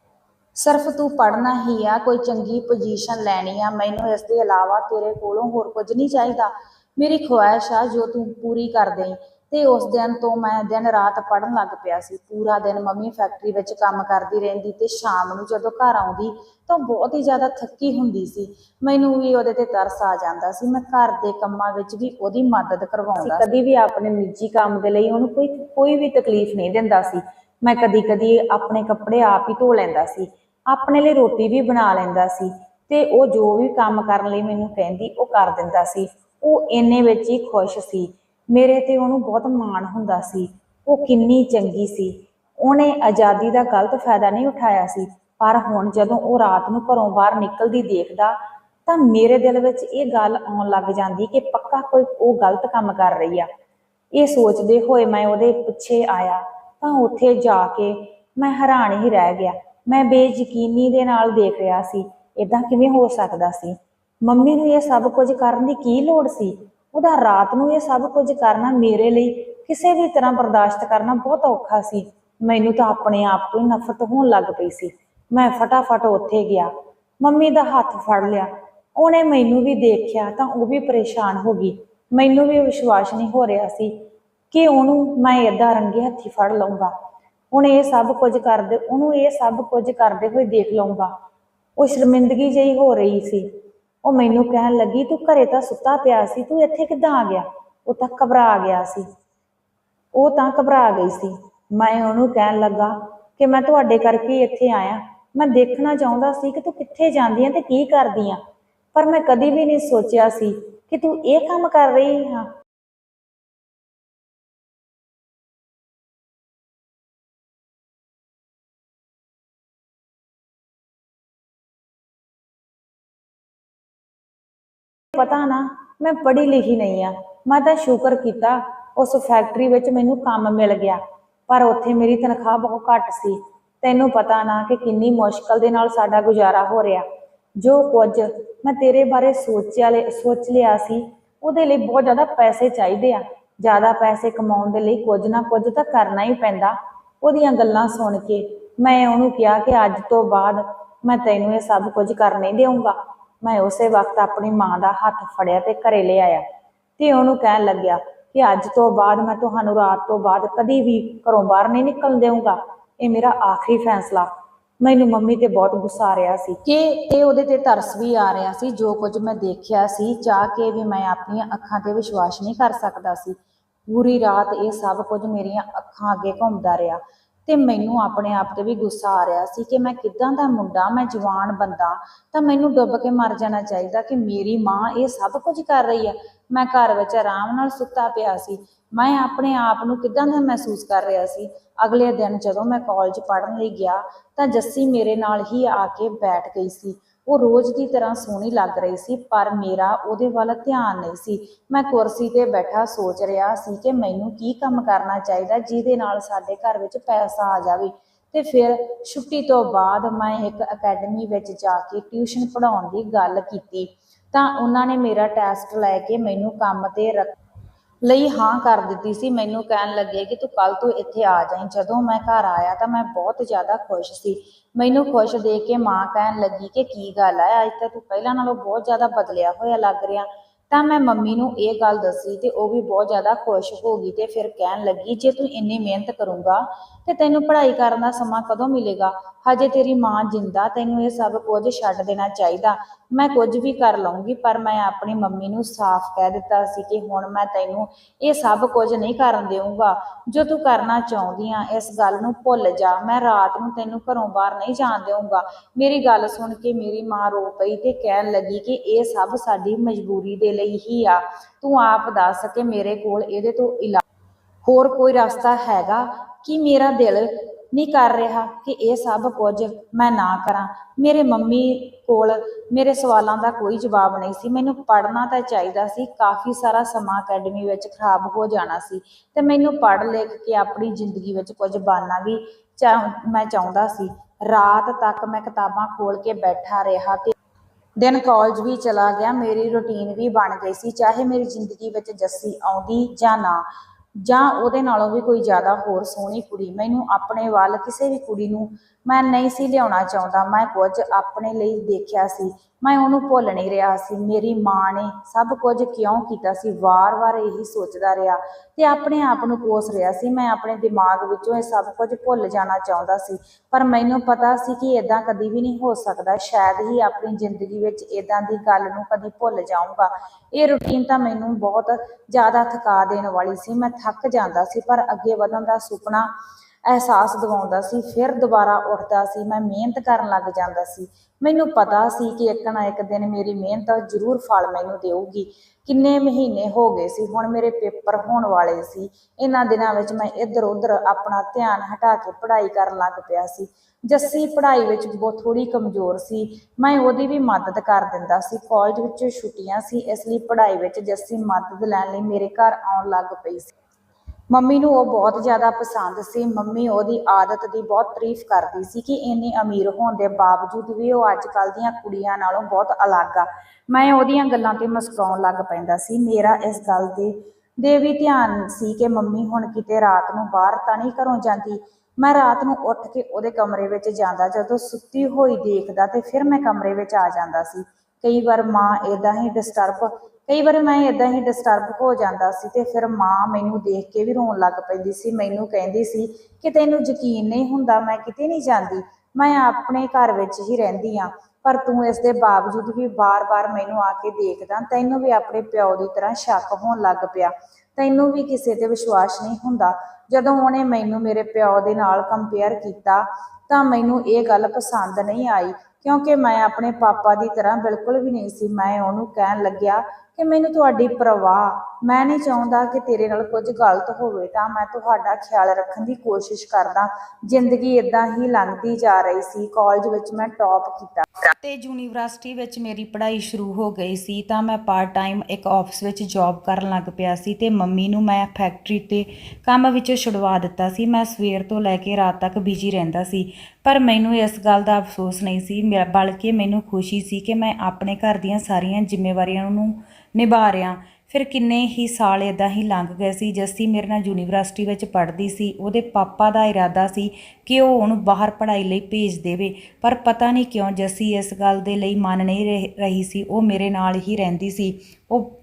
ਸਿਰਫ ਤੂੰ ਪੜ੍ਹਨਾ ਹੀ ਆ, ਕੋਈ ਚੰਗੀ ਪੋਜੀਸ਼ਨ ਲੈਣੀ ਆ, ਮੈਨੂੰ ਇਸ ਦੇ ਇਲਾਵਾ ਤੇਰੇ ਕੋਲੋਂ ਹੋਰ ਕੁਝ ਨਹੀਂ ਚਾਹੀਦਾ। ਮੇਰੀ ਖੁਆਇਸ਼ ਆ ਜੋ ਤੂੰ ਪੂਰੀ ਕਰ ਦੇਈਂ। ਤੇ ਉਸ ਦਿਨ ਤੋਂ ਮੈਂ ਦਿਨ ਰਾਤ ਪੜਨ ਲੱਗ ਪਿਆ ਸੀ। ਪੂਰਾ ਦਿਨ ਮੰਮੀ ਫੈਕਟਰੀ ਵਿੱਚ ਕੰਮ ਕਰਦੀ ਰਹਿੰਦੀ ਤੇ ਸ਼ਾਮ ਨੂੰ ਜਦੋਂ ਘਰ ਆਉਂਦੀ ਤਾਂ ਬਹੁਤ ਹੀ ਜ਼ਿਆਦਾ ਥੱਕੀ ਹੁੰਦੀ ਸੀ। ਮੈਨੂੰ ਵੀ ਉਹਦੇ ਤੇ ਤਰਸ ਆ ਜਾਂਦਾ ਸੀ। ਮੈਂ ਘਰ ਦੇ ਕੰਮਾਂ ਵਿੱਚ ਵੀ ਉਹਦੀ ਮਦਦ ਕਰਵਾਉਂਦਾ ਕਦੀ ਵੀ ਆਪਣੇ ਨਿੱਜੀ ਕੰਮ ਦੇ ਲਈ ਉਹਨੂੰ ਕੋਈ ਕੋਈ ਵੀ ਤਕਲੀਫ ਨਹੀਂ ਦਿੰਦਾ ਸੀ। ਮੈਂ ਕਦੀ ਕਦੀ ਆਪਣੇ ਕੱਪੜੇ ਆਪ ਹੀ ਧੋ ਲੈਂਦਾ ਸੀ। ਆਪਣੇ ਲਈ ਰੋਟੀ ਵੀ ਬਣਾ ਲੈਂਦਾ ਸੀ ਤੇ ਉਹ ਜੋ ਵੀ ਕੰਮ ਕਰਨ ਲਈ ਮੈਨੂੰ ਕਹਿੰਦੀ ਉਹ ਕਰ ਦਿੰਦਾ ਸੀ। ਉਹ ਇੰਨੇ ਵਿੱਚ ਹੀ ਖੁਸ਼ ਸੀ। ਮੇਰੇ ਤੇ ਉਹਨੂੰ ਬਹੁਤ ਮਾਣ ਹੁੰਦਾ ਸੀ। ਉਹ ਕਿੰਨੀ ਚੰਗੀ ਸੀ। ਉਹਨੇ ਆਜ਼ਾਦੀ ਦਾ ਗਲਤ ਫਾਇਦਾ ਨਹੀਂ ਉਠਾਇਆ ਸੀ। ਪਰ ਹੁਣ ਜਦੋਂ ਉਹ ਰਾਤ ਨੂੰ ਘਰੋਂ ਬਾਹਰ ਨਿਕਲਦੀ ਦੇਖਦਾ, ਤਾਂ ਮੇਰੇ ਦਿਲ ਵਿੱਚ ਇਹ ਗੱਲ ਆਉਣ ਲੱਗ ਜਾਂਦੀ ਕਿ ਪੱਕਾ ਕੋਈ ਉਹ ਗਲਤ ਕੰਮ ਕਰ ਰਹੀ ਆ। ਇਹ ਸੋਚਦੇ ਹੋਏ ਮੈਂ ਉਹਦੇ ਪਿੱਛੇ ਆਇਆ, ਤਾਂ ਉੱਥੇ ਜਾ ਕੇ ਮੈਂ ਹੈਰਾਨ ਹੀ ਰਹਿ ਗਿਆ। ਮੈਂ ਬੇਯਕੀਨੀ ਦੇ ਨਾਲ ਦੇਖ ਰਿਹਾ ਸੀ। ਇਦਾਂ ਕਿਵੇਂ ਹੋ ਸਕਦਾ ਸੀ? ਮੰਮੀ ਨੂੰ ਇਹ ਸਭ ਕੁਝ ਕਰਨ ਦੀ ਕੀ ਲੋੜ ਸੀ? ਉਹਦਾ ਰਾਤ ਨੂੰ ਇਹ ਸਭ ਕੁਝ ਕਰਨਾ ਮੇਰੇ ਲਈ ਕਿਸੇ ਵੀ ਤਰ੍ਹਾਂ ਬਰਦਾਸ਼ਤ ਕਰਨਾ ਬਹੁਤ ਔਖਾ ਸੀ। ਮੈਨੂੰ ਤਾਂ ਆਪਣੇ ਆਪ ਤੋਂ ਹੀ ਨਫ਼ਰਤ ਹੋਣ ਲੱਗ ਪਈ ਸੀ। ਮੈਂ ਫਟਾਫਟ ਉੱਥੇ ਗਿਆ। ਮੰਮੀ ਦਾ ਹੱਥ ਫੜ ਲਿਆ। ਉਹਨੇ ਮੈਨੂੰ ਵੀ ਦੇਖਿਆ ਤਾਂ ਉਹ ਵੀ ਪਰੇਸ਼ਾਨ ਹੋ ਗਈ। ਮੈਨੂੰ ਵੀ ਵਿਸ਼ਵਾਸ ਨਹੀਂ ਹੋ ਰਿਹਾ ਸੀ ਕਿ ਉਹਨੂੰ ਮੈਂ ਏਦਾਂ ਰੰਗੇ ਹੱਥੀ ਫੜ ਲਵਾਂਗਾ ਹੁਣ ਇਹ ਸਭ ਕੁਝ ਕਰਦੇ, ਉਹਨੂੰ ਇਹ ਸਭ ਕੁਝ ਕਰਦੇ ਹੋਏ ਦੇਖ ਲਵਾਂਗਾ ਉਹ ਸ਼ਰਮਿੰਦਗੀ ਜਿਹੀ ਹੋ ਰਹੀ ਸੀ। ਉਹ ਮੈਨੂੰ ਕਹਿਣ ਲੱਗੀ, ਤੂੰ ਘਰੇ ਤਾਂ ਸੁੱਤਾ ਪਿਆ ਸੀ, ਤੂੰ ਇੱਥੇ ਕਿੱਦਾਂ ਆ ਗਿਆ? ਉਹ ਤਾਂ ਘਬਰਾ ਗਿਆ ਸੀ। ਉਹ ਤਾਂ ਘਬਰਾ ਗਈ ਸੀ। ਮੈਂ ਉਹਨੂੰ ਕਹਿਣ ਲੱਗਾ ਕਿ ਮੈਂ ਤੁਹਾਡੇ ਕਰਕੇ ਇੱਥੇ ਆਇਆ। ਮੈਂ ਦੇਖਣਾ ਚਾਹੁੰਦਾ ਸੀ ਕਿ ਤੂੰ ਕਿੱਥੇ ਜਾਂਦੀ ਆ ਤੇ ਕੀ ਕਰਦੀ ਆ। ਪਰ ਮੈਂ ਕਦੀ ਵੀ ਨਹੀਂ ਸੋਚਿਆ ਸੀ ਕਿ ਤੂੰ ਇਹ ਕੰਮ ਕਰ ਰਹੀ ਹਾਂ। ਪਤਾ ਨਾ, ਮੈਂ ਪੜ੍ਹੀ ਲਿਖੀ ਨਹੀਂ ਆ। ਮੈਂ ਤਾਂ ਸ਼ੁਕਰ ਕੀਤਾ, ਉਸ ਫੈਕਟਰੀ ਵਿੱਚ ਮੈਨੂੰ ਕੰਮ ਮਿਲ ਗਿਆ। ਪਰ ਉੱਥੇ ਮੇਰੀ ਤਨਖਾਹ ਬਹੁਤ ਘੱਟ ਸੀ। ਤੈਨੂੰ ਪਤਾ ਨਾ ਕਿ ਕਿੰਨੀ ਮੁਸ਼ਕਲ ਦੇ ਨਾਲ ਸਾਡਾ ਗੁਜ਼ਾਰਾ ਹੋ ਰਿਹਾ। ਜੋ ਕੁਝ ਮੈਂ ਤੇਰੇ ਬਾਰੇ ਸੋਚਿਆ ਲੇ, ਸੋਚ ਲਿਆ ਸੀ, ਉਹਦੇ ਲਈ ਬਹੁਤ ਜ਼ਿਆਦਾ ਪੈਸੇ ਚਾਹੀਦੇ ਆ। ਜ਼ਿਆਦਾ ਪੈਸੇ ਕਮਾਉਣ ਦੇ ਲਈ ਕੁਝ ਨਾ ਕੁਝ ਤਾਂ ਕਰਨਾ ਹੀ ਪੈਂਦਾ। ਉਹਦੀਆਂ ਗੱਲਾਂ ਸੁਣ ਕੇ ਮੈਂ ਉਹਨੂੰ ਕਿਹਾ ਕਿ ਅੱਜ ਤੋਂ ਬਾਅਦ ਮੈਂ ਤੈਨੂੰ ਇਹ ਸਭ ਕੁਝ ਕਰ ਨਹੀਂ ਦੇਵਾਂਗਾ ਮੈਂ ਉਸੇ ਵਕਤ ਆਪਣੀ ਮਾਂ ਦਾ ਹੱਥ ਫੜਿਆ ਤੇ ਘਰੇ ਲੈ ਤੇ ਉਹਨੂੰ ਕਹਿਣ ਲੱਗਿਆ ਕਿ ਅੱਜ ਤੋਂ ਬਾਅਦ ਮੈਂ ਤੁਹਾਨੂੰ ਰਾਤ ਤੋਂ ਬਾਅਦ ਕਦੀ ਵੀ ਘਰੋਂ ਬਾਹਰ ਨਹੀਂ ਨਿਕਲਣ ਦੇਵਾਂਗਾ ਇਹ ਮੇਰਾ ਆਖਰੀ ਫੈਸਲਾ। ਮੈਨੂੰ ਮੰਮੀ ਤੇ ਬਹੁਤ ਗੁੱਸਾ ਆ ਰਿਹਾ ਸੀ। ਕਿ ਇਹ ਉਹਦੇ ਤੇ ਤਰਸ ਵੀ ਆ ਰਿਹਾ ਸੀ, ਜੋ ਕੁਝ ਮੈਂ ਦੇਖਿਆ ਸੀ, ਚਾਹ ਕੇ ਵੀ ਮੈਂ ਆਪਣੀਆਂ ਅੱਖਾਂ ਤੇ ਵਿਸ਼ਵਾਸ ਨਹੀਂ ਕਰ ਸਕਦਾ ਸੀ। ਪੂਰੀ ਰਾਤ ਇਹ ਸਭ ਕੁਝ ਮੇਰੀਆਂ ਅੱਖਾਂ ਅੱਗੇ ਘੁੰਮਦਾ ਰਿਹਾ। ਤੇ ਮੈਨੂੰ ਆਪਣੇ ਆਪ ਤੇ ਵੀ ਗੁੱਸਾ ਆ ਰਿਹਾ ਸੀ ਕਿ ਮੈਂ ਕਿਦਾਂ ਦਾ ਮੁੰਡਾ, ਮੈਂ ਜਵਾਨ ਬੰਦਾ, ਤਾਂ ਮੈਨੂੰ ਡੁੱਬ ਕੇ ਮਰ ਜਾਣਾ ਚਾਹੀਦਾ ਕਿ ਮੇਰੀ ਮਾਂ ਇਹ ਸਭ ਕੁਝ ਕਰ ਰਹੀ ਹੈ ਮੈਂ ਘਰ ਵਿੱਚ ਆਰਾਮ ਨਾਲ ਸੁੱਤਾ ਪਿਆ ਸੀ। ਮੈਂ ਆਪਣੇ ਆਪ ਨੂੰ ਕਿਦਾਂ ਦਾ ਮਹਿਸੂਸ ਕਰ ਰਿਹਾ ਸੀ? ਅਗਲੇ ਦਿਨ ਜਦੋਂ ਮੈਂ ਕਾਲਜ ਪੜ੍ਹਨ ਲਈ ਗਿਆ, ਤਾਂ ਜੱਸੀ ਮੇਰੇ ਨਾਲ ਹੀ ਆ ਕੇ ਬੈਠ ਗਈ ਸੀ। ਉਹ ਰੋਜ਼ ਦੀ ਤਰ੍ਹਾਂ ਸੋਹਣੀ ਲੱਗ ਰਹੀ ਸੀ, ਪਰ ਮੇਰਾ ਉਹਦੇ ਵੱਲ ਧਿਆਨ ਨਹੀਂ ਸੀ। ਮੈਂ ਕੁਰਸੀ ਤੇ ਬੈਠਾ ਸੋਚ ਰਿਹਾ ਸੀ ਕਿ ਮੈਨੂੰ ਕੀ ਕੰਮ ਕਰਨਾ ਚਾਹੀਦਾ ਜਿਹਦੇ ਨਾਲ ਸਾਡੇ ਘਰ ਵਿੱਚ ਪੈਸਾ ਆ ਜਾਵੇ। ਤੇ ਫਿਰ ਛੁੱਟੀ ਤੋਂ ਬਾਅਦ ਮੈਂ ਇੱਕ ਅਕੈਡਮੀ ਵਿੱਚ ਜਾ ਕੇ ਟਿਊਸ਼ਨ ਪੜ੍ਹਾਉਣ ਦੀ ਗੱਲ ਕੀਤੀ। ਤਾਂ ਉਹਨਾਂ ਨੇ ਮੇਰਾ ਟੈਸਟ ਲੈ ਕੇ ਮੈਨੂੰ ਕੰਮ ਤੇ ਰੱਖ ਲਈ ਹਾਂ ਕਰ ਦਿੱਤੀ ਸੀ। ਮੈਨੂੰ ਕਹਿਣ ਲੱਗੇ ਕਿ ਤੂੰ ਕੱਲ ਤੋਂ ਇੱਥੇ ਆ ਜਾਈਂ। ਜਦੋਂ ਮੈਂ ਘਰ ਆਇਆ ਤਾਂ ਮੈਂ ਬਹੁਤ ਜ਼ਿਆਦਾ ਖੁਸ਼ ਸੀ। ਮੈਨੂੰ ਖੁਸ਼ ਦੇਖ ਕੇ ਮਾਂ ਕਹਿਣ ਲੱਗੀ ਕਿ ਕੀ ਗੱਲ ਹੈ ਅੱਜ ਤਾਂ ਤੂੰ ਪਹਿਲਾਂ ਨਾਲੋਂ ਬਹੁਤ ਜ਼ਿਆਦਾ ਬਦਲਿਆ ਹੋਇਆ ਲੱਗ ਰਿਹਾ। ਤਾਂ ਮੈਂ ਮੰਮੀ ਨੂੰ ਇਹ ਗੱਲ ਦੱਸੀ ਤੇ ਉਹ ਵੀ ਬਹੁਤ ਜ਼ਿਆਦਾ ਖੁਸ਼ ਹੋ ਗਈ ਤੇ ਫਿਰ ਕਹਿਣ ਲੱਗੀ, ਜੇ ਤੂੰ ਇੰਨੀ ਮਿਹਨਤ ਕਰੂੰਗਾ ਤੇ ਤੈਨੂੰ ਪੜ੍ਹਾਈ ਕਰਨ ਦਾ ਸਮਾਂ ਕਦੋਂ ਮਿਲੇਗਾ? ਹਜੇ ਤੇਰੀ ਮਾਂ ਜਿੰਦਾ, ਤੈਨੂੰ ਇਹ ਸਭ ਕੁਝ ਛੱਡ ਦੇਣਾ ਚਾਹੀਦਾ। ਮੈਂ ਕੁਝ ਵੀ ਕਰ ਲਵਾਂਗੀ ਪਰ ਮੈਂ ਆਪਣੀ ਮੰਮੀ ਨੂੰ ਸਾਫ਼ ਕਹਿ ਦਿੱਤਾ ਸੀ ਕਿ ਹੁਣ ਮੈਂ ਤੈਨੂੰ ਇਹ ਸਭ ਕੁਝ ਨਹੀਂ ਕਰਨ ਦੇਵਾਂਗਾ ਜੋ ਤੂੰ ਕਰਨਾ ਚਾਹੁੰਦੀ ਆ, ਇਸ ਗੱਲ ਨੂੰ ਭੁੱਲ ਜਾ। ਮੈਂ ਰਾਤ ਨੂੰ ਤੈਨੂੰ ਘਰੋਂ ਬਾਹਰ ਨਹੀਂ ਜਾਣ ਦੇਵਾਂਗਾ ਮੇਰੀ ਗੱਲ ਸੁਣ ਕੇ ਮੇਰੀ ਮਾਂ ਰੋ ਪਈ ਤੇ ਕਹਿਣ ਲੱਗੀ ਕਿ ਇਹ ਸਭ ਸਾਡੀ ਮਜਬੂਰੀ ਦੇ ਲਈ ਹੀ ਆ। ਤੂੰ ਆਪ ਦੱਸ ਕਿ ਮੇਰੇ ਕੋਲ ਇਹਦੇ ਤੋਂ ਇਲਾ ਹੋਰ ਕੋਈ ਰਸਤਾ ਹੈਗਾ? ਕਿ ਮੇਰਾ ਦਿਲ ਨਹੀਂ ਕਰ ਰਿਹਾ ਕਿ ਇਹ ਸਭ ਕੁਝ ਮੈਂ ਨਾ ਕਰਾਂ। ਮੇਰੇ ਮੰਮੀ ਕੋਲ ਮੇਰੇ ਸਵਾਲਾਂ ਦਾ ਕੋਈ ਜਵਾਬ ਨਹੀਂ ਸੀ। ਮੈਨੂੰ ਪੜ੍ਹਨਾ ਤਾਂ ਚਾਹੀਦਾ ਸੀ। ਕਾਫੀ ਸਾਰਾ ਸਮਾਂ ਅਕੈਡਮੀ ਵਿੱਚ ਖਰਾਬ ਹੋ ਜਾਣਾ ਸੀ ਤੇ ਮੈਨੂੰ ਪੜ੍ਹ ਲਿਖ ਕੇ ਆਪਣੀ ਜ਼ਿੰਦਗੀ ਵਿੱਚ ਕੁਝ ਬਣਨਾ ਵੀ ਚਾਹ ਮੈਂ ਚਾਹੁੰਦਾ ਸੀ। ਰਾਤ ਤੱਕ ਮੈਂ ਕਿਤਾਬਾਂ ਖੋਲ ਕੇ ਬੈਠਾ ਰਿਹਾ ਤੇ ਦਿਨ ਕਾਲਜ ਵੀ ਚਲਾ ਗਿਆ। ਮੇਰੀ ਰੁਟੀਨ ਵੀ ਬਣ ਗਈ ਸੀ। ਚਾਹੇ ਮੇਰੀ ਜ਼ਿੰਦਗੀ ਵਿੱਚ ਜੱਸੀ ਆਉਂਦੀ ਜਾਂ ਨਾ ਜਾਂ ਉਹਦੇ ਨਾਲੋਂ ਵੀ ਕੋਈ ਜ਼ਿਆਦਾ ਹੋਰ ਸੋਹਣੀ ਕੁੜੀ, ਮੈਨੂੰ ਆਪਣੇ ਵੱਲ ਕਿਸੇ ਵੀ ਕੁੜੀ ਨੂੰ ਮੈਂ ਨਹੀਂ ਸੀ ਲਿਆਉਣਾ ਚਾਹੁੰਦਾ। ਮੈਂ ਕੁਝ ਆਪਣੇ ਲਈ ਦੇਖਿਆ ਸੀ। ਮੈਂ ਉਹਨੂੰ ਭੁੱਲ ਨਹੀਂ ਰਿਹਾ ਸੀ। ਮੇਰੀ ਮਾਂ ਨੇ ਸਭ ਕੁਝ ਕਿਉਂ ਕੀਤਾ ਸੀ? ਵਾਰ-ਵਾਰ ਇਹੀ ਸੋਚਦਾ ਰਿਹਾ ਤੇ ਆਪਣੇ ਆਪ ਨੂੰ ਕੋਸ ਰਿਹਾ ਸੀ। ਮੈਂ ਆਪਣੇ ਦਿਮਾਗ ਵਿੱਚੋਂ ਇਹ ਸਭ ਕੁਝ ਭੁੱਲ ਜਾਣਾ ਚਾਹੁੰਦਾ ਸੀ। ਪਰ ਮੈਨੂੰ ਪਤਾ ਸੀ ਕਿ ਇਦਾਂ ਕਦੀ ਵੀ ਨਹੀਂ ਹੋ ਸਕਦਾ। ਸ਼ਾਇਦ ਹੀ ਆਪਣੀ ਜ਼ਿੰਦਗੀ ਵਿੱਚ ਇਦਾਂ ਦੀ ਗੱਲ ਨੂੰ ਕਦੀ ਭੁੱਲ ਜਾਊਂਗਾ। ਇਹ ਰੁਟੀਨ ਤਾਂ ਮੈਨੂੰ ਬਹੁਤ ਜ਼ਿਆਦਾ ਥਕਾ ਦੇਣ ਵਾਲੀ ਸੀ। ਮੈਂ ਥੱਕ ਜਾਂਦਾ ਸੀ, ਪਰ ਅੱਗੇ ਵਧਣ ਦਾ ਸੁਪਨਾ ਅਹਿਸਾਸ ਦਿਵਾਉਂਦਾ ਸੀ, ਫਿਰ ਦੁਬਾਰਾ ਉੱਠਦਾ ਸੀ, ਮੈਂ ਮਿਹਨਤ ਕਰਨ ਲੱਗ ਜਾਂਦਾ ਸੀ। ਮੈਨੂੰ ਪਤਾ ਸੀ ਕਿ ਇੱਕ ਨਾ ਇੱਕ ਦਿਨ ਮੇਰੀ ਮਿਹਨਤ ਜ਼ਰੂਰ ਫਲ ਮੈਨੂੰ ਦੇਊਗੀ। ਕਿੰਨੇ ਮਹੀਨੇ ਹੋ ਗਏ ਸੀ, ਹੁਣ ਮੇਰੇ ਪੇਪਰ ਹੋਣ ਵਾਲੇ ਸੀ। ਇਹਨਾਂ ਦਿਨਾਂ ਵਿੱਚ ਮੈਂ ਇੱਧਰ ਉੱਧਰ ਆਪਣਾ ਧਿਆਨ ਹਟਾ ਕੇ ਪੜ੍ਹਾਈ ਕਰਨ ਲੱਗ ਪਿਆ ਸੀ। ਜੱਸੀ ਪੜ੍ਹਾਈ ਵਿੱਚ ਬਹੁਤ ਥੋੜੀ ਕਮਜ਼ੋਰ ਸੀ। ਮੈਂ ਉਹਦੀ ਵੀ ਮਦਦ ਕਰ ਦਿੰਦਾ ਸੀ। ਕਾਲਜ ਵਿੱਚ ਛੁੱਟੀਆਂ ਸੀ, ਇਸ ਲਈ ਪੜ੍ਹਾਈ ਵਿੱਚ ਜੱਸੀ ਮਦਦ ਲੈਣ ਲਈ ਮੇਰੇ ਘਰ ਆਉਣ ਲੱਗ ਪਈ ਸੀ। ਮੰਮੀ ਨੂੰ ਉਹ ਬਹੁਤ ਜ਼ਿਆਦਾ ਪਸੰਦ ਸੀ। ਮੰਮੀ ਉਹਦੀ ਆਦਤ ਦੀ ਬਹੁਤ ਤਾਰੀਫ ਕਰਦੀ ਸੀ ਕਿ ਇੰਨੀ ਅਮੀਰ ਹੋਣ ਦੇ ਬਾਵਜੂਦ ਵੀ ਉਹ ਅੱਜ ਕੱਲ ਦੀਆਂ ਕੁੜੀਆਂ ਨਾਲੋਂ ਬਹੁਤ ਅਲੱਗ ਆ। ਮੈਂ ਉਹਦੀਆਂ ਗੱਲਾਂ ਤੇ ਮੁਸਕਰਾਉਣ ਲੱਗ ਪੈਂਦਾ ਸੀ। ਮੇਰਾ ਇਸ ਗੱਲ ਦੇ ਦੇ ਵੀ ਧਿਆਨ ਸੀ ਕਿ ਮੰਮੀ ਹੁਣ ਕਿਤੇ ਰਾਤ ਨੂੰ ਬਾਹਰ ਤਾਂ ਨਹੀਂ ਘਰੋਂ ਜਾਂਦੀ। ਮੈਂ ਰਾਤ ਨੂੰ ਉੱਠ ਕੇ ਉਹਦੇ ਕਮਰੇ ਵਿੱਚ ਜਾਂਦਾ। ਜਦੋਂ ਸੁੱਤੀ ਹੋਈ ਦੇਖਦਾ ਤੇ ਫਿਰ ਮੈਂ ਕਮਰੇ ਵਿੱਚ ਆ ਜਾਂਦਾ ਸੀ। ਕਈ ਵਾਰ ਮਾਂ ਇਦਾਂ ਹੀ ਡਿਸਟਰਬ ਕਈ ਵਾਰ ਮੈਂ ਇਦਾਂ ਹੀ ਡਿਸਟਰਬ ਹੋ ਜਾਂਦਾ ਸੀ ਤੇ ਫਿਰ ਮਾਂ ਮੈਨੂੰ ਦੇਖ ਕੇ ਵੀ ਰੋਣ ਲੱਗ ਪੈਂਦੀ ਸੀ, ਮੈਨੂੰ ਕਹਿੰਦੀ ਸੀ ਕਿ ਤੈਨੂੰ ਯਕੀਨ ਨਹੀਂ ਹੁੰਦਾ ਮੈਂ ਕਿਤੇ ਨਹੀਂ ਜਾਂਦੀ, ਮੈਂ ਆਪਣੇ ਘਰ ਵਿੱਚ ਹੀ ਰਹਿੰਦੀ ਆ ਪਰ ਤੂੰ ਇਸ ਦੇ ਬਾਵਜੂਦ ਵੀ ਬਾਰ-ਬਾਰ ਮੈਨੂੰ ਆ ਕੇ ਦੇਖਦਾ, ਤੈਨੂੰ ਵੀ ਆਪਣੇ ਪਿਓ ਦੀ ਤਰ੍ਹਾਂ ਸ਼ੱਕ ਹੋਣ ਲੱਗ ਪਿਆ, ਤੈਨੂੰ ਵੀ ਕਿਸੇ ਤੇ ਵਿਸ਼ਵਾਸ ਨਹੀਂ ਹੁੰਦਾ, ਜਦੋਂ ਉਹਨੇ ਮੈਨੂੰ ਮੇਰੇ ਪਿਓ ਦੇ ਨਾਲ ਕੰਪੇਅਰ ਕੀਤਾ, ਤਾਂ ਮੈਨੂੰ ਇਹ ਗੱਲ ਪਸੰਦ ਨਹੀਂ ਆਈ, ਕਿਉਂਕਿ ਮੈਂ ਆਪਣੇ ਪਾਪਾ ਦੀ ਤਰ੍ਹਾਂ ਬਿਲਕੁਲ ਵੀ ਨਹੀਂ ਸੀ, ਮੈਂ ਉਹਨੂੰ ਕਹਿਣ ਲੱਗਿਆ ਕਿ ਮੈਨੂੰ ਤੁਹਾਡੀ ਪਰਵਾਹ, ਮੈਂ ਨਹੀਂ ਚਾਹੁੰਦਾ ਕਿ ਤੇਰੇ ਨਾਲ ਕੁਝ ਗਲਤ ਹੋਵੇ ਤਾਂ ਮੈਂ ਤੁਹਾਡਾ ਖਿਆਲ ਰੱਖਣ ਦੀ ਕੋਸ਼ਿਸ਼ ਕਰਦਾ। ਜ਼ਿੰਦਗੀ ਇਦਾਂ ਹੀ ਲੰਘਦੀ ਜਾ ਰਹੀ ਸੀ। ਕਾਲਜ ਵਿੱਚ ਮੈਂ ਟੌਪ ਕੀਤਾ। ਤੇ ਯੂਨੀਵਰਸਿਟੀ ਵਿੱਚ ਮੇਰੀ ਪੜ੍ਹਾਈ ਸ਼ੁਰੂ ਹੋ ਗਈ ਸੀ ਤਾਂ ਮੈਂ ਪਾਰਟ ਟਾਈਮ ਇੱਕ ਆਫਿਸ ਵਿੱਚ ਜੌਬ ਕਰਨ ਲੱਗ ਪਿਆ ਸੀ ਤੇ ਮੰਮੀ ਨੂੰ ਮੈਂ ਫੈਕਟਰੀ ਤੇ ਕੰਮ ਵਿੱਚੋਂ ਛੁਡਵਾ ਦਿੱਤਾ ਸੀ। ਮੈਂ ਸਵੇਰ ਤੋਂ ਲੈ ਕੇ ਰਾਤ ਤੱਕ ਬਿਜ਼ੀ ਰਹਿੰਦਾ ਸੀ। ਪਰ ਮੈਨੂੰ ਇਸ ਗੱਲ ਦਾ ਅਫਸੋਸ ਨਹੀਂ ਸੀ। ਮੇਰਾ- ਬਲਕਿ ਮੈਨੂੰ ਖੁਸ਼ੀ ਸੀ ਕਿ ਮੈਂ ਆਪਣੇ ਘਰ ਦੀਆਂ ਸਾਰੀਆਂ ਜ਼ਿੰਮੇਵਾਰੀਆਂ ਨੂੰ ਨਿਭਾ ਰਿਹਾ ਫਿਰ ਕਿੰਨੇ ਹੀ ਸਾਲ ਇਦਾਂ ਹੀ ਲੰਘ ਗਏ ਸੀ, ਜੱਸੀ ਮੇਰੇ ਨਾਲ ਯੂਨੀਵਰਸਿਟੀ ਵਿੱਚ ਪੜ੍ਹਦੀ ਸੀ, ਉਹਦੇ ਪਾਪਾ ਦਾ ਇਰਾਦਾ ਸੀ ਕਿ ਉਹ ਉਹਨੂੰ ਬਾਹਰ ਪੜ੍ਹਾਈ ਲਈ ਭੇਜ ਦੇਵੇ। ਪਰ ਪਤਾ ਨਹੀਂ ਕਿਉਂ ਜੱਸੀ ਇਸ ਗੱਲ ਦੇ ਲਈ ਮੰਨ ਨਹੀਂ ਰਹਿ- ਰਹੀ ਸੀ, ਉਹ ਮੇਰੇ ਨਾਲ ਹੀ ਰਹਿੰਦੀ ਸੀ। ਉਹ